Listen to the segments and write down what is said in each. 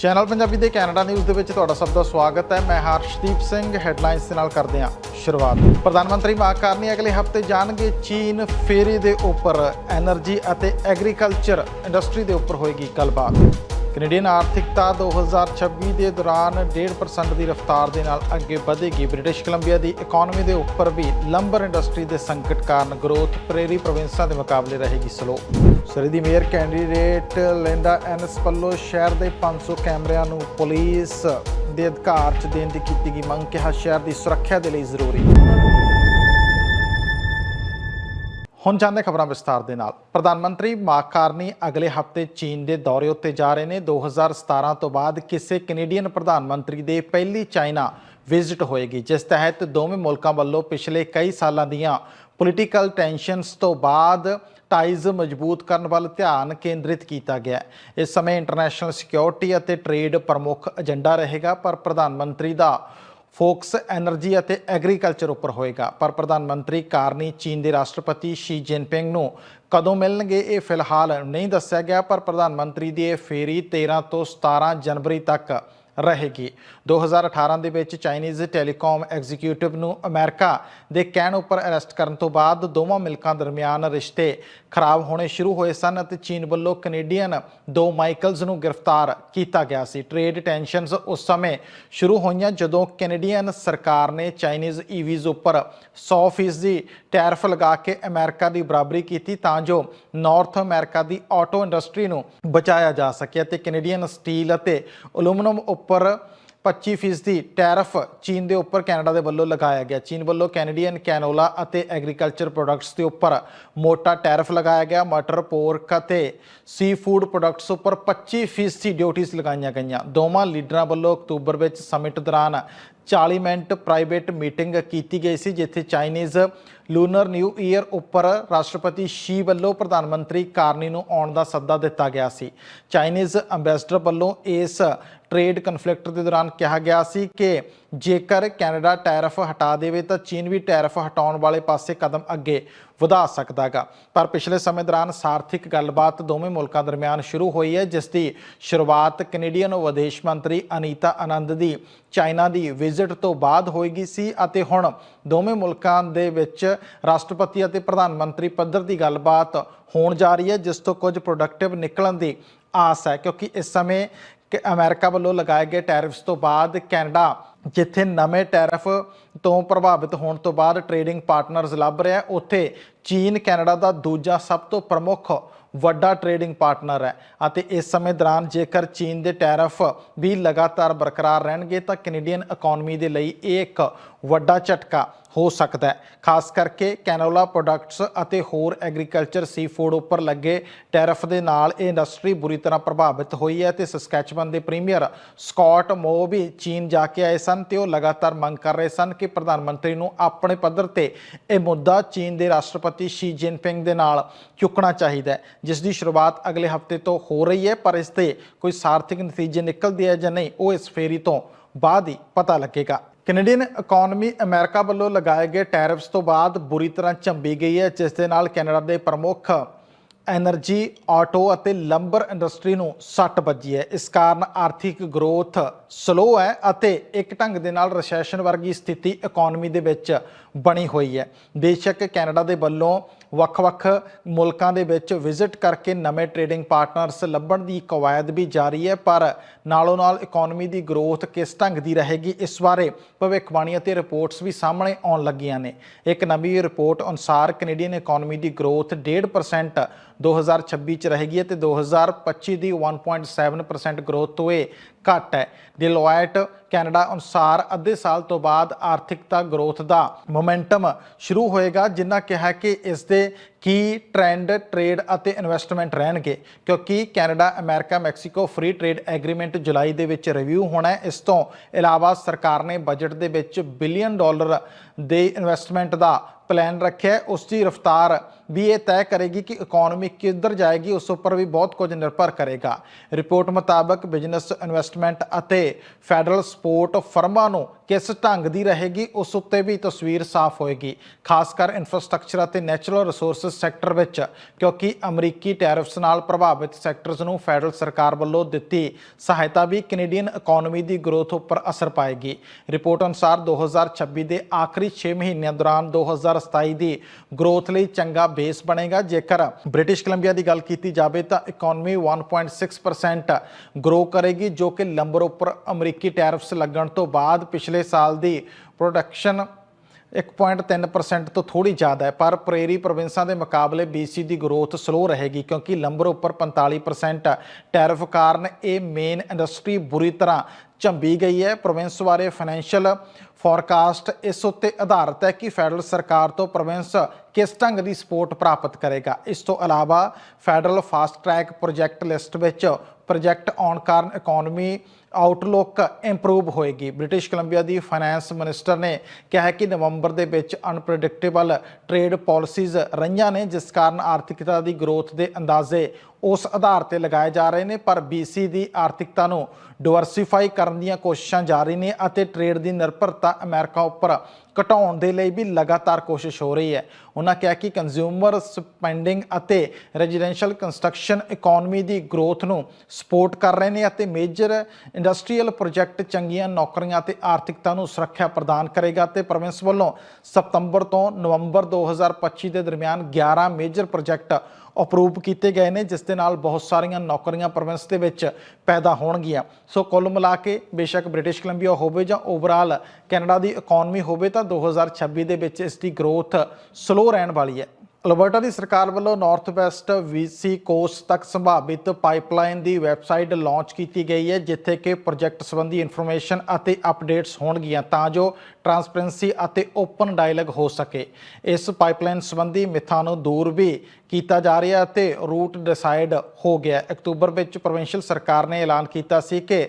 Channel Punjabi ਦੇ Canada news ਦੇ ਵਿੱਚ ਤੁਹਾਡਾ ਸਭ ਦਾ ਸਵਾਗਤ ਹੈ। ਮੈਂ ਹਰਸ਼ਦੀਪ ਸਿੰਘ ਹੈਡਲਾਈਨਸ ਦੇ ਨਾਲ ਕਰਦੇ ਹਾਂ ਸ਼ੁਰੂਆਤ। ਪ੍ਰਧਾਨ ਮੰਤਰੀ ਮਾਰਕ ਕਾਰਨੀ ਅਗਲੇ ਹਫ਼ਤੇ ਜਾਣਗੇ ਚੀਨ ਫੇਰੀ ਦੇ ਉੱਪਰ એનર્ਜੀ ਅਤੇ ਐਗਰੀਕਲਚਰ ਇੰਡਸਟਰੀ ਦੇ ਉੱਪਰ ਹੋਏਗੀ ਗੱਲਬਾਤ। ਕੈਨੇਡੀਅਨ ਆਰਥਿਕਤਾ 2026 ਦੇ ਦੌਰਾਨ 1.5% ਦੀ ਰਫ਼ਤਾਰ ਦੇ ਨਾਲ ਅੱਗੇ ਵਧੇਗੀ। ਬ੍ਰਿਟਿਸ਼ ਕੋਲੰਬੀਆ ਦੀ ਇਕਨੋਮੀ ਦੇ ਉੱਪਰ ਵੀ ਲੰਬਰ ਇੰਡਸਟਰੀ ਦੇ ਸੰਕਟ ਕਾਰਨ ਗਰੋਥ ਪ੍ਰੇਰੀ ਪ੍ਰੋਵਿੰਸਾਂ ਦੇ ਮੁਕਾਬਲੇ ਰਹੇਗੀ ਸਲੋ ਸਰੀ ਦੀ ਮੇਅਰ ਕੈਂਡੀਡੇਟ ਲੈਂਡਾ ਐਨਸ ਪੱਲੋ ਸ਼ਹਿਰ ਦੇ 500 ਕੈਮਰਿਆਂ ਨੂੰ ਪੁਲਿਸ ਦੇ ਅਧਿਕਾਰ 'ਚ ਦੇਣ ਦੀ ਕੀਤੀ ਗਈ ਮੰਗ, ਕਿਹਾ ਸ਼ਹਿਰ ਦੀ ਸੁਰੱਖਿਆ ਦੇ ਲਈ ਜ਼ਰੂਰੀ। ਹੁਣ ਜਾਂਦੇ ਖਬਰਾਂ ਵਿਸਤਾਰ ਦੇ ਨਾਲ। ਪ੍ਰਧਾਨ ਮੰਤਰੀ ਮਾਰਕ ਕਾਰਨੀ ਅਗਲੇ ਹਫ਼ਤੇ ਚੀਨ ਦੇ ਦੌਰੇ ਉੱਤੇ ਜਾ ਰਹੇ ਨੇ। 2017 ਤੋਂ ਬਾਅਦ ਕਿਸੇ ਕੈਨੇਡੀਅਨ ਪ੍ਰਧਾਨ ਮੰਤਰੀ ਦੇ ਪਹਿਲੀ ਚਾਈਨਾ ਵਿਜ਼ਿਟ ਹੋਏਗੀ, ਜਿਸ ਤਹਿਤ ਦੋਵੇਂ ਮੁਲਕਾਂ ਵੱਲੋਂ ਪਿਛਲੇ ਕਈ ਸਾਲਾਂ ਦੀਆਂ ਪੋਲੀਟੀਕਲ ਟੈਂਸ਼ਨਸ ਤੋਂ ਬਾਅਦ ਟਾਈਜ਼ ਮਜ਼ਬੂਤ ਕਰਨ ਵੱਲ ਧਿਆਨ ਕੇਂਦਰਿਤ ਕੀਤਾ ਗਿਆ ਇਸ ਸਮੇਂ ਇੰਟਰਨੈਸ਼ਨਲ ਸਿਕਿਉਰਿਟੀ ਅਤੇ ਟ੍ਰੇਡ ਪ੍ਰਮੁੱਖ ਏਜੰਡਾ ਰਹੇਗਾ, ਪਰ ਪ੍ਰਧਾਨ ਮੰਤਰੀ ਦਾ ਫੋਕਸ એનર્ਜੀ ਅਤੇ ਐਗਰੀਕਲਚਰ ਉੱਪਰ ਹੋਏਗਾ। ਪਰ ਪ੍ਰਧਾਨ ਮੰਤਰੀ ਕਾਰਨੀ ਚੀਨ ਦੇ ਰਾਸ਼ਟਰਪਤੀ ਸ਼ੀ ਜਿਨਪਿੰਗ ਨੂੰ ਕਦੋਂ ਮਿਲਣਗੇ ਇਹ ਫਿਲਹਾਲ ਨਹੀਂ ਦੱਸਿਆ ਗਿਆ, ਪਰ ਪ੍ਰਧਾਨ ਮੰਤਰੀ ਦੀ ਇਹ ਫੇਰੀ 13 ਤੋਂ 17 ਜਨਵਰੀ ਤੱਕ ਰਹੇਗੀ। 2018 ਦੇ ਵਿੱਚ ਚਾਈਨੀਜ਼ ਟੈਲੀਕਾਮ ਐਗਜ਼ੀਕਿਊਟਿਵ ਨੂੰ ਅਮਰੀਕਾ ਦੇ ਕਹਿਣ ਉੱਪਰ ਅਰੈਸਟ ਕਰਨ ਤੋਂ ਬਾਅਦ ਦੋਵਾਂ ਮਿਲਕਾਂ ਦਰਮਿਆਨ ਰਿਸ਼ਤੇ ਖਰਾਬ ਹੋਣੇ ਸ਼ੁਰੂ ਹੋਏ ਸਨ ਅਤੇ ਚੀਨ ਵੱਲੋਂ ਕੈਨੇਡੀਅਨ ਦੋ ਮਾਈਕਲਸ ਨੂੰ ਗ੍ਰਿਫਤਾਰ ਕੀਤਾ ਗਿਆ ਸੀ। ਟ੍ਰੇਡ ਟੈਂਸ਼ਨਸ ਉਸ ਸਮੇਂ ਸ਼ੁਰੂ ਹੋਈਆਂ ਜਦੋਂ ਕੈਨੇਡੀਅਨ ਸਰਕਾਰ ਨੇ ਚਾਈਨੀਜ਼ ਈਵੀਜ਼ ਉੱਪਰ 100% ਦੀ ਟੈਰਿਫ ਲਗਾ ਕੇ ਅਮਰੀਕਾ ਦੀ ਬਰਾਬਰੀ ਕੀਤੀ ਤਾਂ ਜੋ ਨਾਰਥ ਅਮਰੀਕਾ ਦੀ ਆਟੋ ਇੰਡਸਟਰੀ ਨੂੰ ਬਚਾਇਆ ਜਾ ਸਕੇ ਅਤੇ ਕੈਨੇਡੀਅਨ ਸਟੀਲ ਅਤੇ ਐਲੂਮੀਨੀਅਮ ਉੱਪਰ 25% ਟੈਰਫ ਚੀਨ ਦੇ ਉੱਪਰ ਕੈਨੇਡਾ ਦੇ ਵੱਲੋਂ ਲਗਾਇਆ ਗਿਆ। ਚੀਨ ਵੱਲੋਂ ਕੈਨੇਡੀਅਨ ਕੈਨੋਲਾ ਅਤੇ ਐਗਰੀਕਲਚਰ ਪ੍ਰੋਡਕਟਸ ਦੇ ਉੱਪਰ ਮੋਟਾ ਟੈਰਫ ਲਗਾਇਆ ਗਿਆ। ਮਟਰ, ਪੋਰਕ ਅਤੇ ਸੀ ਫੂਡ ਪ੍ਰੋਡਕਟਸ ਉੱਪਰ 25% ਦੀ ਡਿਊਟੀਆਂ ਲਗਾਈਆਂ ਗਈਆਂ। ਦੋਵਾਂ ਲੀਡਰਾਂ ਵੱਲੋਂ ਅਕਤੂਬਰ ਵਿੱਚ ਸਮਿਟ ਦੌਰਾਨ 40 ਮਿੰਟ ਪ੍ਰਾਈਵੇਟ ਮੀਟਿੰਗ ਕੀਤੀ ਗਈ ਸੀ, ਜਿੱਥੇ ਚਾਈਨੀਜ਼ ਲੂਨਰ ਨਿਊ ਈਅਰ ਉੱਪਰ ਰਾਸ਼ਟਰਪਤੀ ਸ਼ੀ ਵੱਲੋਂ ਪ੍ਰਧਾਨ ਮੰਤਰੀ ਕਾਰਨੀ ਨੂੰ ਆਉਣ ਦਾ ਸੱਦਾ ਦਿੱਤਾ ਗਿਆ ਸੀ। ਚਾਈਨੀਜ਼ ਅੰਬੈਸਡਰ ਵੱਲੋਂ ਇਸ ਟ੍ਰੇਡ ਕਨਫਲਿਕਟ ਦੇ ਦੌਰਾਨ ਕਿਹਾ ਗਿਆ ਸੀ ਕਿ ਜੇਕਰ ਕੈਨੇਡਾ ਟੈਰਿਫ ਹਟਾ ਦੇਵੇ ਤਾਂ ਚੀਨ ਵੀ ਟੈਰਿਫ ਹਟਾਉਣ ਵਾਲੇ ਪਾਸੇ ਕਦਮ ਅੱਗੇ ਵਧਾ ਸਕਦਾ ਹੈਗਾ ਪਰ ਪਿਛਲੇ ਸਮੇਂ ਦੌਰਾਨ ਸਾਰਥਿਕ ਗੱਲਬਾਤ ਦੋਵੇਂ ਮੁਲਕਾਂ ਦਰਮਿਆਨ ਸ਼ੁਰੂ ਹੋਈ ਹੈ, ਜਿਸ ਦੀ ਸ਼ੁਰੂਆਤ ਕੈਨੇਡੀਅਨ ਵਿਦੇਸ਼ ਮੰਤਰੀ ਅਨੀਤਾ ਆਨੰਦ ਦੀ ਚਾਈਨਾ ਦੀ ਵਿਜ਼ਿਟ ਤੋਂ ਬਾਅਦ ਹੋਏਗੀ ਸੀ ਅਤੇ ਹੁਣ ਦੋਵੇਂ ਮੁਲਕਾਂ ਦੇ ਵਿੱਚ ਰਾਸ਼ਟਰਪਤੀ ਅਤੇ ਪ੍ਰਧਾਨ ਮੰਤਰੀ ਪੱਧਰ ਦੀ ਗੱਲਬਾਤ ਹੋਣ ਜਾ ਰਹੀ ਹੈ, ਜਿਸ ਤੋਂ ਕੁਝ ਪ੍ਰੋਡਕਟਿਵ ਨਿਕਲਣ ਦੀ ਆਸ ਹੈ। ਕਿਉਂਕਿ ਇਸ ਸਮੇਂ ਕਿ ਅਮਰੀਕਾ ਵੱਲੋਂ ਲਗਾਏ ਗਏ ਟੈਰਿਫਸ ਤੋਂ ਬਾਅਦ ਕੈਨੇਡਾ ਜਿੱਥੇ ਨਵੇਂ ਟੈਰਫ ਤੋਂ ਪ੍ਰਭਾਵਿਤ ਹੋਣ ਤੋਂ ਬਾਅਦ ਟ੍ਰੇਡਿੰਗ ਪਾਰਟਨਰਸ ਲੱਭ ਰਿਹਾ ਉੱਥੇ ਚੀਨ, ਕੈਨੇਡਾ ਦਾ ਦੂਜਾ ਸਭ ਤੋਂ ਪ੍ਰਮੁੱਖ ਵੱਡਾ ਟ੍ਰੇਡਿੰਗ ਪਾਰਟਨਰ ਹੈ ਅਤੇ ਇਸ ਸਮੇਂ ਦੌਰਾਨ ਜੇਕਰ ਚੀਨ ਦੇ ਟੈਰਫ ਵੀ ਲਗਾਤਾਰ ਬਰਕਰਾਰ ਰਹਿਣਗੇ ਤਾਂ ਕੈਨੇਡੀਅਨ ਇਕਨੋਮੀ ਦੇ ਲਈ ਇਹ ਇੱਕ ਵੱਡਾ ਝਟਕਾ ਹੋ ਸਕਦਾ ਹੈ। ਖਾਸ ਕਰਕੇ ਕੈਨੋਲਾ ਪ੍ਰੋਡਕਟਸ ਅਤੇ ਹੋਰ ਐਗਰੀਕਲਚਰ ਸੀ ਫੂਡ ਉੱਪਰ ਲੱਗੇ ਟੈਰਫ ਦੇ ਨਾਲ ਇਹ ਇੰਡਸਟਰੀ ਬੁਰੀ ਤਰ੍ਹਾਂ ਪ੍ਰਭਾਵਿਤ ਹੋਈ ਹੈ ਤੇ ਸਸਕੈਚਵਨ ਦੇ ਪ੍ਰੀਮੀਅਰ ਸਕਾਟ ਮੋ ਵੀ ਚੀਨ ਜਾ ਕੇ ਆਏ ਸਨ ਤੇ ਉਹ ਲਗਾਤਾਰ ਮੰਗ ਕਰ ਰਹੇ ਸਨ ਕਿ ਪ੍ਰਧਾਨ ਮੰਤਰੀ ਨੂੰ ਆਪਣੇ ਪੱਧਰ ਤੇ ਇਹ ਮੁੱਦਾ ਚੀਨ ਦੇ ਰਾਸ਼ਟਰਪਤੀ ਸ਼ੀ ਜਿਨਪਿੰਗ ਦੇ ਨਾਲ ਚੁੱਕਣਾ ਚਾਹੀਦਾ ਹੈ, ਜਿਸ ਦੀ ਸ਼ੁਰੂਆਤ ਅਗਲੇ ਹਫ਼ਤੇ ਤੋਂ ਹੋ ਰਹੀ ਹੈ, ਪਰ ਇਸ ਤੇ ਕੋਈ ਸਾਰਥਿਕ ਨਤੀਜੇ ਨਿਕਲਦੇ ਹੈ ਜਾਂ ਨਹੀਂ, ਉਹ ਇਸ ਫੇਰੀ ਤੋਂ ਬਾਅਦ ਹੀ ਪਤਾ ਲੱਗੇਗਾ। ਕੈਨੇਡੀਅਨ ਇਕਨੋਮੀ ਅਮਰੀਕਾ ਵੱਲੋਂ ਲਗਾਏ ਗਏ ਟੈਰਿਫਸ ਤੋਂ ਬਾਅਦ ਬੁਰੀ ਤਰ੍ਹਾਂ ਝੰਬੀ ਗਈ ਹੈ, ਜਿਸ ਦੇ ਨਾਲ ਕੈਨੇਡਾ ਦੇ ਪ੍ਰਮੁੱਖ ਐਨਰਜੀ, ਆਟੋ ਅਤੇ ਲੰਬਰ ਇੰਡਸਟਰੀ ਨੂੰ ਸੱਟ ਵੱਜੀ ਹੈ। ਇਸ ਕਾਰਨ ਆਰਥਿਕ ਗਰੋਥ ਸਲੋ ਹੈ ਅਤੇ ਇੱਕ ਢੰਗ ਦੇ ਨਾਲ ਰੈਸੈਸ਼ਨ ਵਰਗੀ ਸਥਿਤੀ ਇਕਨੋਮੀ ਦੇ ਵਿੱਚ ਬਣੀ ਹੋਈ ਹੈ। ਬੇਸ਼ੱਕ ਕੈਨੇਡਾ ਦੇ ਵੱਲੋਂ ਵੱਖ-ਵੱਖ ਮੁਲਕਾਂ ਦੇ ਵਿੱਚ ਵਿਜ਼ਿਟ ਕਰਕੇ ਨਵੇਂ ਟ੍ਰੇਡਿੰਗ ਪਾਰਟਨਰਸ ਲੱਭਣ ਦੀ ਕਵਾਇਦ ਵੀ ਜਾਰੀ ਹੈ, ਪਰ ਨਾਲੋਂ ਨਾਲ ਇਕਨੋਮੀ ਦੀ ਗਰੋਥ ਕਿਸ ਢੰਗ ਦੀ ਰਹੇਗੀ, ਇਸ ਬਾਰੇ ਭਵਿੱਖਬਾਣੀ ਅਤੇ ਰਿਪੋਰਟਸ ਵੀ ਸਾਹਮਣੇ ਆਉਣ ਲੱਗੀਆਂ ਨੇ। ਇੱਕ ਨਵੀਂ ਰਿਪੋਰਟ ਅਨੁਸਾਰ ਕੈਨੇਡੀਅਨ ਇਕਨੋਮੀ ਦੀ ਗਰੋਥ 1.5% 2026 ਚ ਰਹੇਗੀ ਹੈ ਅਤੇ 2025 ਦੀ 1.7% ਗਰੋਥ ਤੋਂ ਇਹ ਘੱਟ ਹੈ। ਡਿਲੋਇਟ ਕੈਨੇਡਾ ਅਨੁਸਾਰ ਅੱਧੇ ਸਾਲ ਤੋਂ ਬਾਅਦ ਆਰਥਿਕਤਾ ਗਰੋਥ ਦਾ ਮੋਮੈਂਟਮ ਸ਼ੁਰੂ ਹੋਏਗਾ, ਜਿੰਨਾ ਕਿਹਾ ਕਿ ਇਸ ਦੇ ਕੀ ਟ੍ਰੈਂਡ, ਟ੍ਰੇਡ ਅਤੇ ਇਨਵੈਸਟਮੈਂਟ ਰਹਿਣਗੇ? ਕਿਉਂਕਿ Canada, America, Mexico free trade agreement ਜੁਲਾਈ ਦੇ ਵਿੱਚ ਰਿਵਿਊ ਹੋਣਾ ਹੈ। ਇਸ ਤੋਂ ਇਲਾਵਾ ਸਰਕਾਰ ਨੇ ਬਜਟ ਦੇ ਵਿੱਚ ਬਿਲੀਅਨ ਡਾਲਰ ਦੇ ਇਨਵੈਸਟਮੈਂਟ ਦਾ ਪਲਾਨ ਰੱਖਿਆ ਉਸ ਦੀ ਰਫਤਾਰ ਵੀ ਇਹ ਤੈਅ ਕਰੇਗੀ ਕਿ ਇਕਨੋਮੀ ਕਿੱਧਰ ਜਾਏਗੀ, ਉਸ ਉੱਪਰ ਵੀ ਬਹੁਤ ਕੁਝ ਨਿਰਭਰ ਕਰੇਗਾ। ਰਿਪੋਰਟ ਮੁਤਾਬਕ ਬਿਜ਼ਨਸ ਇਨਵੈਸਟਮੈਂਟ ਅਤੇ ਫੈਡਰਲ ਸਪੋਰਟ ਫਰਮਾਂ ਨੂੰ ਕਿਸ ਢੰਗ ਦੀ ਰਹੇਗੀ, ਉਸ ਉੱਤੇ ਵੀ ਤਸਵੀਰ ਸਾਫ਼ ਹੋਏਗੀ। ਖਾਸ ਕਰ ਇਨਫਰਾਸਟ੍ਰਕਚਰ ਅਤੇ ਨੈਚੁਰਲ ਰਿਸੋਰਸ ਸੈਕਟਰ ਵਿੱਚ, ਕਿਉਂਕਿ ਅਮਰੀਕੀ ਟੈਰਿਫਸ ਨਾਲ ਪ੍ਰਭਾਵਿਤ ਸੈਕਟਰਸ ਨੂੰ ਫੈਡਰਲ ਸਰਕਾਰ ਵੱਲੋਂ ਦਿੱਤੀ ਸਹਾਇਤਾ ਵੀ ਕੈਨੇਡੀਅਨ ਇਕਨੋਮੀ ਦੀ ਗਰੋਥ ਉੱਪਰ ਅਸਰ ਪਾਏਗੀ। ਰਿਪੋਰਟ ਅਨੁਸਾਰ 2026 ਦੇ ਆਖਰੀ 6 ਮਹੀਨਿਆਂ ਦੌਰਾਨ 2027 ਦੀ ਗਰੋਥ ਲਈ ਚੰਗਾ ਬੇਸ ਬਣੇਗਾ। ਜੇਕਰ ਬ੍ਰਿਟਿਸ਼ ਕੋਲੰਬੀਆ ਦੀ ਗੱਲ ਕੀਤੀ ਜਾਵੇ ਤਾਂ ਇਕਨੋਮੀ 1.6% ਗਰੋ ਕਰੇਗੀ, ਜੋ ਕਿ ਲੰਬਰ ਉੱਪਰ ਅਮਰੀਕੀ ਟੈਰਿਫਸ ਲੱਗਣ ਤੋਂ ਬਾਅਦ ਪਿਛਲੇ ਸਾਲ ਦੀ ਪ੍ਰੋਡਕਸ਼ਨ 1.3% ਤੋਂ ਥੋੜੀ ਜ਼ਿਆਦਾ ਹੈ, ਪਰ ਪ੍ਰੇਰੀ ਪ੍ਰੋਵਿੰਸਾਂ ਦੇ ਮੁਕਾਬਲੇ BC ਦੀ ਗਰੋਥ ਸਲੋ ਰਹੇਗੀ ਕਿਉਂਕਿ ਲੰਬਰ ਉੱਪਰ 45% ਟੈਰਿਫ ਕਾਰਨ ਇਹ ਮੇਨ ਇੰਡਸਟਰੀ ਬੁਰੀ ਤਰ੍ਹਾਂ ਝੰਬੀ ਗਈ ਹੈ। ਪ੍ਰੋਵਿੰਸ ਬਾਰੇ ਫਾਈਨੈਂਸ਼ੀਅਲ ਫੋਰਕਾਸਟ ਇਸ ਉੱਤੇ ਆਧਾਰਿਤ ਹੈ ਕਿ ਫੈਡਰਲ ਸਰਕਾਰ ਤੋਂ ਪ੍ਰੋਵਿੰਸ ਕਿਸ ਢੰਗ ਦੀ ਸਪੋਰਟ ਪ੍ਰਾਪਤ ਕਰੇਗਾ। ਇਸ ਤੋਂ ਇਲਾਵਾ federal fast track project list ਵਿੱਚ ਪ੍ਰੋਜੈਕਟ ਆਉਣ ਕਾਰਨ ਇਕਨੋਮੀ ਆਊਟਲੁੱਕ ਇੰਪਰੂਵ ਹੋਏਗੀ। ਬ੍ਰਿਟਿਸ਼ ਕੋਲੰਬੀਆ ਦੀ ਫਾਈਨੈਂਸ ਮਿਨਿਸਟਰ ਨੇ ਕਿਹਾ ਹੈ ਕਿ ਨਵੰਬਰ ਦੇ ਵਿੱਚ ਅਨਪ੍ਰੈਡਿਕਟੇਬਲ ਟ੍ਰੇਡ ਪਾਲਿਸੀਜ਼ ਰਹੀਆਂ ਨੇ, ਜਿਸ ਕਾਰਨ ਆਰਥਿਕਤਾ ਦੀ ਗਰੋਥ ਦੇ ਅੰਦਾਜ਼ੇ ਉਸ ਆਧਾਰ ਤੇ ਲਗਾਏ ਜਾ ਰਹੇ ਨੇ, ਪਰ BC ਦੀ ਆਰਥਿਕਤਾ ਨੂੰ ਡਿਵਰਸੀਫਾਈ ਕਰਨ ਦੀਆਂ ਕੋਸ਼ਿਸ਼ਾਂ ਜਾਰੀ ਨੇ ਅਤੇ ਟ੍ਰੇਡ ਦੀ ਨਿਰਭਰਤਾ ਅਮਰੀਕਾ ਉੱਪਰ ਘਟਾਉਣ ਦੇ ਲਈ ਵੀ ਲਗਾਤਾਰ ਕੋਸ਼ਿਸ਼ ਹੋ ਰਹੀ ਹੈ। ਉਹਨਾਂ ਕਿਹਾ ਕਿ ਕੰਜ਼ਿਊਮਰ ਸਪੈਂਡਿੰਗ ਅਤੇ ਰੈਜ਼ੀਡੈਂਸ਼ੀਅਲ ਕੰਸਟਰਕਸ਼ਨ ਇਕਨੋਮੀ ਦੀ ਗਰੋਥ ਨੂੰ ਸਪੋਰਟ ਕਰ ਰਹੇ ਨੇ ਅਤੇ ਮੇਜਰ ਇੰਡਸਟਰੀਅਲ ਪ੍ਰੋਜੈਕਟ ਚੰਗੀਆਂ ਨੌਕਰੀਆਂ ਅਤੇ ਆਰਥਿਕਤਾ ਨੂੰ ਸੁਰੱਖਿਆ ਪ੍ਰਦਾਨ ਕਰੇਗਾ ਤੇ ਪ੍ਰੋਵਿੰਸ ਵੱਲੋਂ ਸਤੰਬਰ ਤੋਂ ਨਵੰਬਰ 2025 ਦੇ ਦਰਮਿਆਨ 11 ਮੇਜਰ ਪ੍ਰੋਜੈਕਟ ਅਪਰੂਵ ਕੀਤੇ ਗਏ ਨੇ, ਜਿਸ ਦੇ ਨਾਲ ਬਹੁਤ ਸਾਰੀਆਂ ਨੌਕਰੀਆਂ ਪ੍ਰੋਵਿੰਸ ਦੇ ਵਿੱਚ ਪੈਦਾ ਹੋਣਗੀਆਂ। ਸੋ ਕੁੱਲ ਮਿਲਾ ਕੇ ਬੇਸ਼ੱਕ ਬ੍ਰਿਟਿਸ਼ ਕੋਲੰਬੀਆ ਹੋਵੇ ਜਾਂ ਓਵਰਆਲ ਕੈਨੇਡਾ ਦੀ ਇਕਨੋਮੀ ਹੋਵੇ, ਤਾਂ 2026 ਦੇ ਵਿੱਚ ਇਸ ਦੀ ਗਰੋਥ ਸਲੋ ਰਹਿਣ ਵਾਲੀ ਹੈ। ਅਲਬਰਟਾ ਦੀ ਸਰਕਾਰ ਵੱਲੋਂ ਨਾਰਥ ਵੈਸਟ ਵੀਸੀ ਕੋਸਟ ਤੱਕ ਸੰਭਾਵਿਤ ਪਾਈਪਲਾਈਨ ਦੀ ਵੈਬਸਾਈਟ ਲਾਂਚ ਕੀਤੀ ਗਈ ਹੈ, ਜਿੱਥੇ ਕਿ ਪ੍ਰੋਜੈਕਟ ਸੰਬੰਧੀ ਇਨਫੋਰਮੇਸ਼ਨ ਅਤੇ ਅਪਡੇਟਸ ਹੋਣਗੀਆਂ, ਤਾਂ ਜੋ ਟਰਾਂਸਪਰੈਂਸੀ ਅਤੇ ਓਪਨ ਡਾਇਲੌਗ ਹੋ ਸਕੇ। ਇਸ ਪਾਈਪਲਾਈਨ ਸੰਬੰਧੀ ਮਿੱਥਾਂ ਨੂੰ ਦੂਰ ਵੀ ਕੀਤਾ ਜਾ ਰਿਹਾ ਅਤੇ ਰੂਟ ਡਿਸਾਈਡ ਹੋ ਗਿਆ ਅਕਤੂਬਰ ਵਿੱਚ ਪ੍ਰੋਵਿੰਸ਼ੀਅਲ ਸਰਕਾਰ ਨੇ ਐਲਾਨ ਕੀਤਾ ਸੀ ਕਿ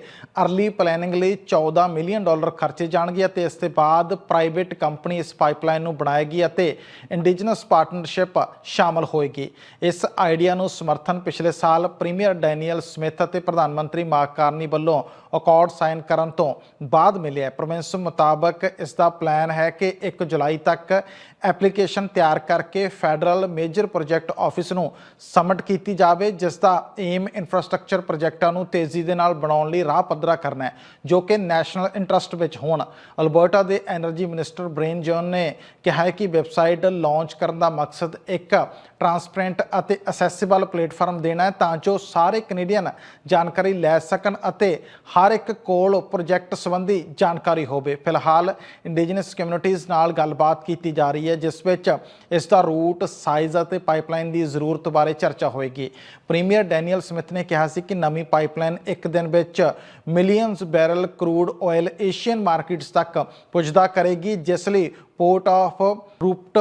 ਅਰਲੀ ਪਲੈਨਿੰਗ ਲਈ 14 ਮਿਲੀਅਨ ਡਾਲਰ ਖਰਚੇ ਜਾਣਗੇ ਅਤੇ ਇਸ ਦੇ ਬਾਅਦ ਪ੍ਰਾਈਵੇਟ ਕੰਪਨੀ ਇਸ ਪਾਈਪਲਾਈਨ ਨੂੰ ਬਣਾਏਗੀ ਅਤੇ ਇੰਡੀਜਨਸ ਪਾਰਟਨਰਸ਼ਿਪ ਸ਼ਾਮਲ ਹੋਏਗੀ। ਇਸ ਆਈਡੀਆ ਨੂੰ ਸਮਰਥਨ ਪਿਛਲੇ ਸਾਲ ਪ੍ਰੀਮੀਅਰ ਡੈਨੀਅਲ ਸਮਿਥ ਅਤੇ ਪ੍ਰਧਾਨ ਮੰਤਰੀ ਮਾਰਕ ਕਾਰਨੀ ਵੱਲੋਂ ਅਕਾਰਡ ਸਾਈਨ ਕਰਨ ਤੋਂ ਬਾਅਦ ਮਿਲਿਆ ਪ੍ਰੋਵਿੰਸ ਮੁਤਾਬਕ ਇਸ ਦਾ ਪਲਾਨ ਹੈ ਕਿ 1 ਜੁਲਾਈ ਤੱਕ ਐਪਲੀਕੇਸ਼ਨ ਤਿਆਰ ਕਰਕੇ ਫੈਡਰਲ ਮੇਜਰ ਪ੍ਰੋਜੈਕਟ ਆਫਿਸ ਨੂੰ ਸਬਮਿਟ ਕੀਤੀ ਜਾਵੇ, ਜਿਸ ਦਾ ਏਮ ਇਨਫਰਾਸਟ੍ਰਕਚਰ ਪ੍ਰੋਜੈਕਟਾਂ ਨੂੰ ਤੇਜ਼ੀ ਦੇ ਨਾਲ ਬਣਾਉਣ ਲਈ ਰਾਹ ਪੱਧਰਾ ਕਰਨਾ ਹੈ, ਜੋ ਕਿ ਨੈਸ਼ਨਲ ਇੰਟਰਸਟ ਵਿੱਚ ਹੋਣ। ਅਲਬਰਟਾ ਦੇ ਐਨਰਜੀ ਮਿਨਿਸਟਰ ਬ੍ਰੇਨ ਜੌਨ ਨੇ ਕਿਹਾ ਹੈ ਕਿ ਵੈਬਸਾਈਟ ਲਾਂਚ ਕਰਨ ਦਾ ਮਕਸਦ ਇੱਕ ਟਰਾਂਸਪੇਰੈਂਟ ਅਤੇ ਅਸੈਸਿਬਲ ਪਲੇਟਫਾਰਮ ਦੇਣਾ ਹੈ ਤਾਂ ਜੋ ਸਾਰੇ ਕੈਨੇਡੀਅਨ ਜਾਣਕਾਰੀ ਲੈ ਸਕਣ ਅਤੇ ਹਰ ਇੱਕ ਕੋਲ ਪ੍ਰੋਜੈਕਟ ਸੰਬੰਧੀ ਜਾਣਕਾਰੀ ਹੋਵੇ। ਫਿਲਹਾਲ ਇੰਡੀਜਨਸ ਕਮਿਊਨਿਟੀਜ਼ ਨਾਲ ਗੱਲਬਾਤ ਕੀਤੀ ਜਾ ਰਹੀ ਹੈ, ਜਿਸ ਵਿੱਚ ਇਸ ਦਾ ਰੂਟ ਸਾਈਜ਼ ਅਤੇ ਪਾਈਪਲਾਈਨ ਦੀ ਜ਼ਰੂਰਤ ਬਾਰੇ ਚਰਚਾ ਹੋਏਗੀ। ਪ੍ਰੀਮੀਅਰ ਡੈਨੀਅਲ ਸਮਿਥ ਨੇ ਕਿਹਾ ਸੀ ਕਿ ਨਵੀਂ ਪਾਈਪਲਾਈਨ ਇੱਕ ਦਿਨ ਵਿੱਚ millions barrel crude oil Asian markets ਤੱਕ ਪੁੱਜਦਾ ਕਰੇਗੀ, ਜਿਸ ਲਈ ਪੋਰਟ ਆਫ ਰੂਪਟ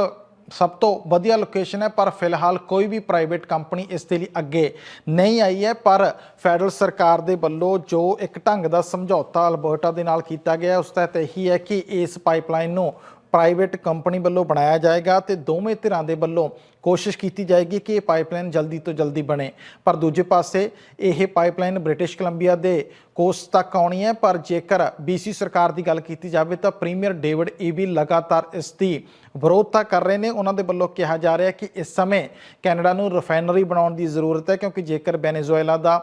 ਸਭ ਤੋਂ ਵਧੀਆ ਲੋਕੇਸ਼ਨ ਹੈ, ਪਰ ਫਿਲਹਾਲ ਕੋਈ ਵੀ ਪ੍ਰਾਈਵੇਟ ਕੰਪਨੀ ਇਸ ਦੇ ਲਈ ਅੱਗੇ ਨਹੀਂ ਆਈ ਹੈ। ਪਰ ਫੈਡਰਲ ਸਰਕਾਰ ਦੇ ਵੱਲੋਂ ਜੋ ਇੱਕ ਢੰਗ ਦਾ ਸਮਝੌਤਾ ਅਲਬਰਟਾ ਦੇ ਨਾਲ ਕੀਤਾ ਗਿਆ ਉਸ ਤਹਿਤ ਇਹੀ ਹੈ ਕਿ ਇਸ ਪਾਈਪਲਾਈਨ ਨੂੰ ਪ੍ਰਾਈਵੇਟ ਕੰਪਨੀ ਵੱਲੋਂ ਬਣਾਇਆ ਜਾਏਗਾ ਤੇ ਦੋਵੇਂ ਧਿਰਾਂ ਦੇ ਵੱਲੋਂ ਕੋਸ਼ਿਸ਼ ਕੀਤੀ ਜਾਏਗੀ ਕਿ ਇਹ ਪਾਈਪਲਾਈਨ ਜਲਦੀ ਤੋਂ ਜਲਦੀ ਬਣੇ। ਪਰ ਦੂਜੇ ਪਾਸੇ ਇਹ ਪਾਈਪਲਾਈਨ ਬ੍ਰਿਟਿਸ਼ ਕੋਲੰਬੀਆ ਦੇ ਕੋਸਟ ਤੱਕ ਆਉਣੀ ਹੈ, ਪਰ ਜੇਕਰ BC ਸਰਕਾਰ ਦੀ ਗੱਲ ਕੀਤੀ ਜਾਵੇ ਤਾਂ ਪ੍ਰੀਮੀਅਰ ਡੇਵਿਡ ਈਬੀ ਲਗਾਤਾਰ ਇਸ ਦੀ ਵਿਰੋਧਤਾ ਕਰ ਰਹੇ ਨੇ। ਉਹਨਾਂ ਦੇ ਵੱਲੋਂ ਕਿਹਾ ਜਾ ਰਿਹਾ ਕਿ ਇਸ ਸਮੇਂ ਕੈਨੇਡਾ ਨੂੰ ਰਿਫਾਈਨਰੀ ਬਣਾਉਣ ਦੀ ਜ਼ਰੂਰਤ ਹੈ, ਕਿਉਂਕਿ ਜੇਕਰ ਵੈਨੇਜ਼ੁਏਲਾ ਦਾ